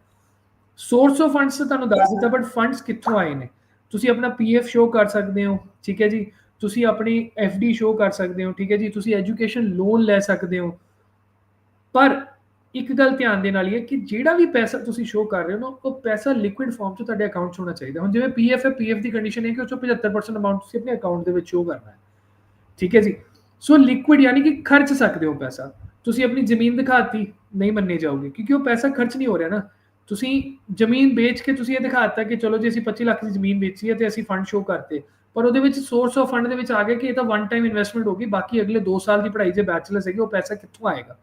ਸੋਰਸ ਆਫ ਫੰਡਸ ਤਾਂ ਤੁਹਾਨੂੰ ਦੱਸ ਦਿੱਤਾ ਬਟ ਫੰਡਸ ਕਿੱਥੋਂ ਆਏ ਨੇ? ਤੁਸੀਂ ਆਪਣਾ ਪੀਐਫ ਸ਼ੋ ਕਰ ਸਕਦੇ ਹੋ, ਠੀਕ ਹੈ ਜੀ? ਤੁਸੀਂ ਆਪਣੀ ਐਫਡੀ ਸ਼ੋ ਕਰ ਸਕਦੇ ਹੋ, ਠੀਕ ਹੈ ਜੀ? ਤੁਸੀਂ ਐਜੂਕੇਸ਼ਨ ਲੋਨ ਲੈ ਸਕਦੇ ਹੋ। ਪਰ ਇੱਕ ਗੱਲ ਧਿਆਨ ਦੇਣ ਵਾਲੀ ਹੈ ਕਿ ਜਿਹੜਾ ਵੀ ਪੈਸਾ ਤੁਸੀਂ ਸ਼ੋ ਕਰ ਰਹੇ ਹੋ ਨਾ, ਉਹ ਪੈਸਾ ਲਿਕੁਇਡ ਫਾਰਮ 'ਚ ਤੁਹਾਡੇ ਅਕਾਊਂਟ 'ਚ ਹੋਣਾ ਚਾਹੀਦਾ। ਹੁਣ ਜਿਵੇਂ ਪੀਐਫ ਹੈ ਪੀਐਫ ਦੀ ਕੰਡੀਸ਼ਨ ਹੈ ਕਿ ਉਹ 'ਚੋਂ 75% ਅਮਾਉਂਟ ਤੁਸੀਂ ਆਪਣੇ ਅਕਾਊਂਟ ਦੇ ਵਿੱਚ ਸ਼ੋ ਕਰਨਾ ਹੈ। ਠੀਕ ਹੈ ਜੀ? ਸੋ ਲਿਕੁਇਡ ਯਾਨੀ ਕਿ ਖਰਚ ਸਕਦੇ ਹੋ ਪੈਸਾ। ਤੁਸੀਂ ਆਪਣੀ ਜ਼ਮੀਨ ਦਿਖਾਤੀ, ਨਹੀਂ ਮੰਨੇ ਜਾਓਗੇ, ਕਿਉਂਕਿ ਉਹ ਪੈਸਾ ਖਰਚ ਨਹੀਂ ਹੋ ਰਿਹਾ ਨਾ। ਤੁਸੀਂ ਜ਼ਮੀਨ ਵੇਚ ਕੇ ਤੁਸੀਂ ਇਹ ਦਿਖਾਤਾ ਕਿ ਚਲੋ ਜੀ ਅਸੀਂ 25 ਲੱਖ ਦੀ ਜ਼ਮੀਨ ਵੇਚੀ ਹੈ ਤੇ ਅਸੀਂ ਫੰਡ ਸ਼ੋ ਕਰਤੇ। ਪਰ ਉਹਦੇ ਵਿੱਚ ਸੋਰਸ ਆਫ ਫੰਡ ਦੇ ਵਿੱਚ ਆ ਗਿਆ ਕਿ ਇਹ ਤਾਂ ਵਨ ਟਾਈਮ ਇਨਵੈਸਟਮੈਂਟ ਹੋਗੀ ਬਾਕੀ ਅਗਲੇ 2 ਸਾਲ ਦੀ ਪੜ੍ਹਾਈ ਜੇ ਬੈਚਲਰਸ ਹੈਗੀ ਉਹ ਪੈਸਾ ਕਿੱਥੋਂ ਆਏਗਾ?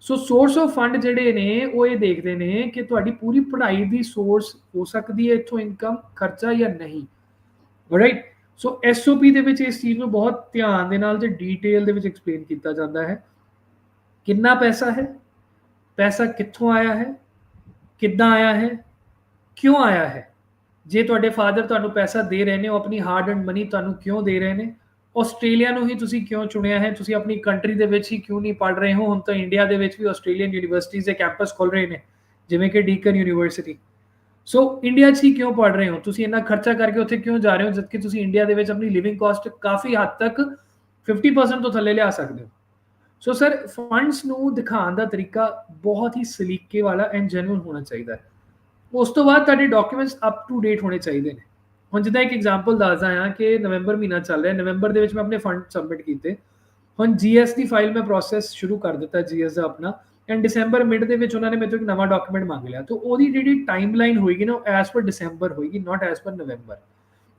ਸੋ ਸੋਰਸ ਆਫ ਫੰਡ ਜਿਹੜੇ ਨੇ, ਉਹ ਇਹ ਦੇਖਦੇ ਨੇ ਕਿ ਤੁਹਾਡੀ ਪੂਰੀ ਪੜ੍ਹਾਈ ਦੀ ਸੋਰਸ ਹੋ ਸਕਦੀ ਹੈ ਇੱਥੋਂ ਇਨਕਮ ਖਰਚਾ ਜਾਂ ਨਹੀਂ। ਰਾਈਟ ਸੋ ਐਸਓਪੀ ਦੇ ਵਿੱਚ ਇਸ ਚੀਜ਼ ਨੂੰ ਬਹੁਤ ਧਿਆਨ ਦੇ ਨਾਲ ਤੇ ਡੀਟੇਲ ਦੇ ਵਿੱਚ ਐਕਸਪਲੇਨ ਕੀਤਾ ਜਾਂਦਾ ਹੈ। ਕਿੰਨਾ ਪੈਸਾ ਹੈ? ਪੈਸਾ ਕਿੱਥੋਂ ਆਇਆ ਹੈ? ਕਿੱਦਾਂ ਆਇਆ ਹੈ? ਕਿਉਂ ਆਇਆ ਹੈ? ਜੇ ਤੁਹਾਡੇ ਫਾਦਰ ਤੁਹਾਨੂੰ ਪੈਸਾ ਦੇ ਰਹੇ ਨੇ, ਉਹ ਆਪਣੀ ਹਾਰਡ ਐਂਡ ਮਨੀ ਤੁਹਾਨੂੰ ਕਿਉਂ ਦੇ ਰਹੇ ਨੇ? ਆਸਟ੍ਰੇਲੀਆ ਨੂੰ ਹੀ ਤੁਸੀਂ ਕਿਉਂ ਚੁਣਿਆ ਹੈ? ਤੁਸੀਂ ਆਪਣੀ ਕੰਟਰੀ ਦੇ ਵਿੱਚ ਹੀ ਕਿਉਂ ਨਹੀਂ ਪੜ ਰਹੇ ਹੋ? ਹੁਣ ਤਾਂ ਇੰਡੀਆ ਦੇ ਵਿੱਚ ਵੀ ਆਸਟ੍ਰੇਲੀਅਨ ਯੂਨੀਵਰਸਿਟੀਜ਼ ਦੇ ਕੈਂਪਸ ਖੁੱਲ ਰਹੇ ਨੇ, ਜਿਵੇਂ ਕਿ ਡੀਕਨ ਯੂਨੀਵਰਸਿਟੀ ਸੋ ਇੰਡੀਆ 'ਚ ਹੀ ਕਿਉਂ ਪੜ ਰਹੇ ਹੋ? ਤੁਸੀਂ ਇੰਨਾ ਖਰਚਾ ਕਰਕੇ ਉੱਥੇ ਕਿਉਂ ਜਾ ਰਹੇ ਹੋ, ਜਦਕਿ ਤੁਸੀਂ ਇੰਡੀਆ ਦੇ ਵਿੱਚ ਆਪਣੀ ਲਿਵਿੰਗ ਕਾਸਟ ਕਾਫੀ ਹੱਦ ਤੱਕ 50% ਤੋਂ ਥੱਲੇ ਲਿਆ ਸਕਦੇ ਹੋ? ਸੋ ਸਰ ਫੰਡਸ ਨੂੰ ਦਿਖਾਉਣ ਦਾ ਤਰੀਕਾ ਬਹੁਤ ਹੀ ਸਲੀਕੇ ਵਾਲਾ ਐਂਡ ਜੈਨੂਇਨ ਹੋਣਾ ਚਾਹੀਦਾ ਹੈ। ਉਸ ਤੋਂ ਬਾਅਦ ਤੁਹਾਡੇ ਡਾਕੂਮੈਂਟਸ ਅਪ ਟੂ ਡੇਟ ਹੋਣੇ ਚਾਹੀਦੇ ਨੇ। ਹੁਣ ਜਿੱਦਾਂ ਇੱਕ ਐਗਜ਼ਾਮਪਲ ਦੱਸਦਾ ਹਾਂ ਕਿ ਨਵੰਬਰ ਮਹੀਨਾ ਚੱਲ ਰਿਹਾ। ਨਵੰਬਰ ਦੇ ਵਿੱਚ ਮੈਂ ਆਪਣੇ ਫੰਡ ਸਬਮਿਟ ਕੀਤੇ। ਹੁਣ ਜੀਐਸ ਦੀ ਫਾਈਲ ਮੈਂ ਪ੍ਰੋਸੈਸ ਸ਼ੁਰੂ ਕਰ ਦਿੱਤਾ ਜੀਐਸ ਦਾ ਆਪਣਾ। ਐਂਡ ਦਸੰਬਰ ਮਿਡ ਦੇ ਵਿੱਚ ਉਹਨਾਂ ਨੇ ਮੇਰੇ ਤੋਂ ਇੱਕ ਨਵਾਂ ਡਾਕੂਮੈਂਟ ਮੰਗ ਲਿਆ। ਤਾਂ ਉਹਦੀ ਜਿਹੜੀ ਟਾਈਮਲਾਈਨ ਹੋਏਗੀ ਨਾ, ਉਹ ਐਸ ਪਰ ਦਸੰਬਰ ਹੋਏਗੀ ਨਾਟ ਐਸ ਪਰ ਨਵੰਬਰ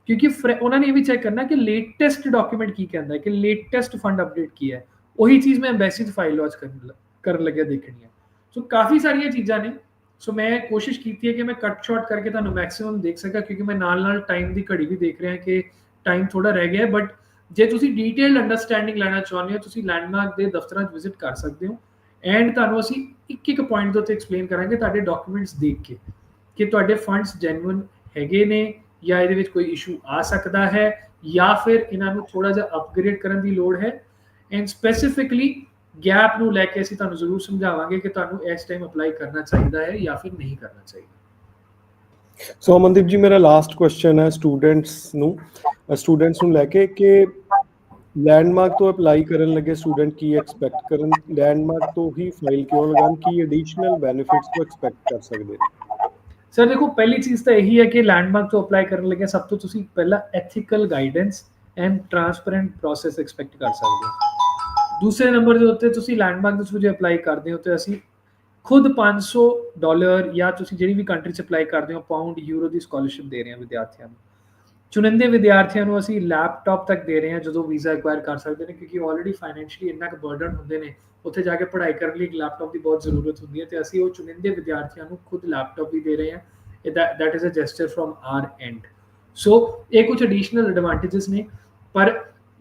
ਕਿਉਂਕਿ ਉਹਨਾਂ ਨੇ ਇਹ ਵੀ ਚੈੱਕ ਕਰਨਾ ਕਿ ਲੇਟੈਸਟ ਡਾਕੂਮੈਂਟ ਕੀ ਕਹਿੰਦਾ ਹੈ, ਕਿ ਲੇਟੈਸਟ ਫੰਡ ਅਪਡੇਟ ਕੀ ਹੈ। ਉਹੀ ਚੀਜ਼ ਮੈਂ ਐਮਬੈਸੀ 'ਚ ਫਾਈਲ ਲਾਂਚ ਕਰਨ ਕਰਨ ਲੱਗਿਆ ਦੇਖਣੀ ਹੈ ਸੋ ਕਾਫੀ ਸਾਰੀਆਂ ਚੀਜ਼ਾਂ ਨੇ ਸੋ ਮੈਂ ਕੋਸ਼ਿਸ਼ ਕੀਤੀ ਹੈ ਕਿ ਮੈਂ ਕੱਟ ਸ਼ਾਰਟ ਕਰਕੇ ਤੁਹਾਨੂੰ ਮੈਕਸਿਮਮ ਦੇਖ ਸਕਾਂ ਕਿਉਂਕਿ ਮੈਂ ਨਾਲ ਨਾਲ ਟਾਈਮ ਦੀ ਘੜੀ ਵੀ ਦੇਖ ਰਿਹਾ ਕਿ ਟਾਈਮ ਥੋੜਾ ਰਹਿ ਗਿਆ ਬਟ ਜੇ ਤੁਸੀਂ ਡੀਟੇਲਡ ਅੰਡਰਸਟੈਂਡਿੰਗ ਲੈਣਾ ਚਾਹੁੰਦੇ ਹੋ ਤੁਸੀਂ ਲੈਂਡਮਾਰਕ ਦੇ ਦਫ਼ਤਰਾਂ 'ਚ ਵਿਜ਼ਿਟ ਕਰ ਸਕਦੇ ਹੋ ਐਂਡ ਤੁਹਾਨੂੰ ਅਸੀਂ ਇੱਕ ਇੱਕ ਪੁਆਇੰਟ ਦੇ ਉੱਤੇ ਐਕਸਪਲੇਨ ਕਰਾਂਗੇ ਤੁਹਾਡੇ ਡਾਕੂਮੈਂਟਸ ਦੇਖ ਕੇ ਕਿ ਤੁਹਾਡੇ ਫੰਡਸ ਜੈਨੂਇਨ ਹੈਗੇ ਨੇ ਜਾਂ ਇਹਦੇ ਵਿੱਚ ਕੋਈ ਇਸ਼ੂ ਆ ਸਕਦਾ ਹੈ ਜਾਂ ਫਿਰ ਇਹਨਾਂ ਨੂੰ ਥੋੜਾ ਜਿਹਾ ਅਪਗ੍ਰੇਡ ਕਰਨ ਦੀ ਲੋੜ ਹੈ ਐਂਡ ਸਪੈਸੀਫਿਕਲੀ ਗੈਪ ਨੂੰ ਲੈ ਕੇ ਅਸੀਂ ਤੁਹਾਨੂੰ ਜ਼ਰੂਰ ਸਮਝਾਵਾਂਗੇ ਕਿ ਤੁਹਾਨੂੰ ਇਸ ਟਾਈਮ ਅਪਲਾਈ ਕਰਨਾ ਚਾਹੀਦਾ ਹੈ ਜਾਂ ਫਿਰ ਨਹੀਂ ਕਰਨਾ ਚਾਹੀਦਾ ਸੋ ਅਮਨਦੀਪ ਜੀ ਮੇਰਾ ਲਾਸਟ ਕੁਐਸਚਨ ਹੈ ਸਟੂਡੈਂਟਸ ਨੂੰ ਸਟੂਡੈਂਟਸ ਨੂੰ ਲੈ ਕੇ ਕਿ ਲੈਂਡਮਾਰਕ ਤੋਂ ਅਪਲਾਈ ਕਰਨ ਲੱਗੇ ਸਟੂਡੈਂਟ ਕੀ ਐਕਸਪੈਕਟ ਕਰਨ ਲੈਂਡਮਾਰਕ ਤੋਂ ਹੀ ਫਾਈਲ ਕਿਉਂ ਲਗਾਉਣ ਕੀ ਐਡੀਸ਼ਨਲ ਬੈਨੀਫਿਟਸ ਤੋਂ ਐਕਸਪੈਕਟ ਕਰ ਸਕਦੇ ਨੇ ਸਰ ਦੇਖੋ ਪਹਿਲੀ ਚੀਜ਼ ਤਾਂ ਇਹੀ ਹੈ ਕਿ ਲੈਂਡਮਾਰਕ ਤੋਂ ਅਪਲਾਈ ਕਰਨ ਲੱਗੇ ਸਭ ਤੋਂ ਤੁਸੀਂ ਪਹਿਲਾਂ ethical guidance and transparent process expect ਕਰ ਸਕਦੇ ਹੋ ਦੂਸਰੇ ਨੰਬਰ ਦੇ ਉੱਤੇ ਤੁਸੀਂ ਲੈਂਡਮਾਰਕ ਦੇ ਥਰੂ ਅਪਲਾਈ ਕਰਦੇ ਹੋ ਤੇ ਅਸੀਂ ਖੁਦ 500 ਡਾਲਰ ਜਾਂ ਤੁਸੀਂ ਜਿਹੜੀ ਵੀ ਕੰਟਰੀ 'ਚ ਅਪਲਾਈ ਕਰਦੇ ਹੋ ਪਾਉਂਡ ਯੂਰੋ ਦੀ ਸਕਾਲਰਸ਼ਿਪ ਦੇ ਰਹੇ ਹਾਂ ਵਿਦਿਆਰਥੀਆਂ ਨੂੰ। ਚੁਣਿੰਦੇ ਵਿਦਿਆਰਥੀਆਂ ਨੂੰ ਅਸੀਂ ਲੈਪਟਾਪ ਤੱਕ ਦੇ ਰਹੇ ਹਾਂ, ਜਦੋਂ ਵੀਜ਼ਾ ਐਕਵਾਇਰ ਕਰ ਸਕਦੇ ਨੇ, ਕਿਉਂਕਿ ਆਲਰੇਡੀ ਫਾਈਨੈਂਸ਼ੀਅਲੀ ਇੰਨਾ ਕੁ ਬਰਡਨ ਹੁੰਦੇ ਨੇ, ਉੱਥੇ ਜਾ ਕੇ ਪੜ੍ਹਾਈ ਕਰਨ ਲਈ ਇੱਕ ਲੈਪਟਾਪ ਦੀ ਬਹੁਤ ਜ਼ਰੂਰਤ ਹੁੰਦੀ ਹੈ ਤੇ ਅਸੀਂ ਉਹ ਚੁਣਿੰਦੇ ਵਿਦਿਆਰਥੀਆਂ ਨੂੰ ਖੁਦ ਲੈਪਟਾਪ ਵੀ ਦੇ ਰਹੇ ਹਾਂ that is a gesture from our end so ਇਹ ਕੁਝ ਐਡੀਸ਼ਨਲ ਐਡਵਾਂਟੇजेस ਨੇ, ਪਰ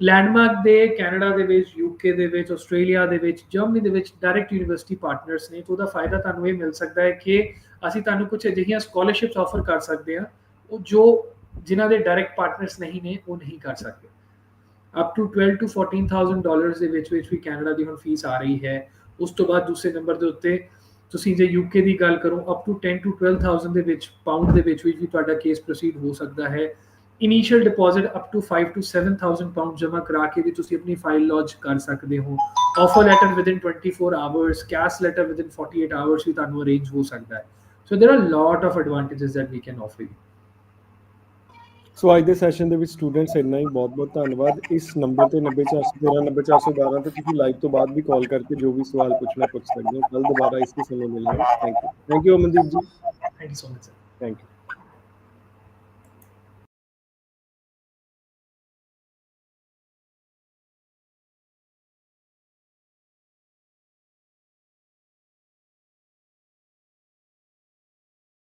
ਲੈਂਡਮਾਰਕ ਦੇ, ਕੈਨੇਡਾ ਦੇ ਵਿੱਚ ਯੂਕੇ ਦੇ ਵਿੱਚ, ਆਸਟ੍ਰੇਲੀਆ ਦੇ ਵਿੱਚ, ਜਰਮਨੀ ਦੇ ਵਿੱਚ ਡਾਇਰੈਕਟ ਯੂਨੀਵਰਸਿਟੀ ਪਾਰਟਨਰਸ ਨੇ। ਤੋਂ ਦਾ ਫਾਇਦਾ ਤੁਹਾਨੂੰ ਇਹ ਮਿਲ ਸਕਦਾ ਹੈ ਕਿ ਅਸੀਂ ਤੁਹਾਨੂੰ ਕੁਝ ਅਜਿਹੀਆਂ ਸਕਾਲਰਸ਼ਿਪਸ ਆਫਰ ਕਰ ਸਕਦੇ ਹਾਂ, ਉਹ ਜੋ ਜਿਨ੍ਹਾਂ ਦੇ ਡਾਇਰੈਕਟ ਪਾਰਟਨਰਸ ਨਹੀਂ ਨੇ, ਉਹ ਨਹੀਂ ਕਰ ਸਕਦੇ। ਅਪ ਟੂ 12 ਟੂ 14000 ਡਾਲਰਸ ਦੇ ਵਿੱਚ ਵਿੱਚ ਵੀ ਕੈਨੇਡਾ ਦੀ ਹੁਣ ਫੀਸ ਆ ਰਹੀ ਹੈ। ਉਸ ਤੋਂ ਬਾਅਦ ਦੂਸਰੇ ਨੰਬਰ ਦੇ ਉੱਤੇ ਤੁਸੀਂ ਜੇ ਯੂਕੇ ਦੀ ਗੱਲ ਕਰੋ ਅਪ ਟੂ 10 ਟੂ 12000 ਦੇ ਵਿੱਚ ਪਾਉਂਡ ਦੇ ਵਿੱਚ ਵੀ ਤੁਹਾਡਾ ਕੇਸ ਪ੍ਰੋਸੀਡ ਹੋ ਸਕਦਾ ਹੈ। Initial deposit up to 5 to 7000 pound ਜਮ੍ਹਾਂ ਕਰਾ ਕੇ ਵੀ ਤੁਸੀਂ ਆਪਣੀ ਫਾਈਲ ਲੌਂਚ ਕਰ ਸਕਦੇ ਹੋ offer letter within 24 hours cash letter within 48 hours ਵੀ ਤੁਹਾਨੂੰ ਅਰੇਂਜ ਹੋ ਸਕਦਾ ਹੈ so there are lot of advantages that we can offer you so ਅੱਜ ਦੇ ਸੈਸ਼ਨ ਦੇ ਵਿੱਚ ਸਟੂਡੈਂਟਸ ਇੰਨਾ ਹੀ ਬਹੁਤ-ਬਹੁਤ ਧੰਨਵਾਦ ਇਸ ਨੰਬਰ ਤੇ 90413 ਤੇ ਤੁਸੀਂ ਲਾਈਵ ਤੋਂ ਬਾਅਦ ਵੀ ਕਾਲ ਕਰਕੇ ਜੋ ਵੀ ਸਵਾਲ ਪੁੱਛਣਾ ਪੁੱਛ ਸਕਦੇ ਹੋ ਕੱਲ ਦੁਬਾਰਾ ਇਸੇ ਸਮੇਂ ਮਿਲਾਂਗੇ thank you thank you Amandeep ji thank you so much thank you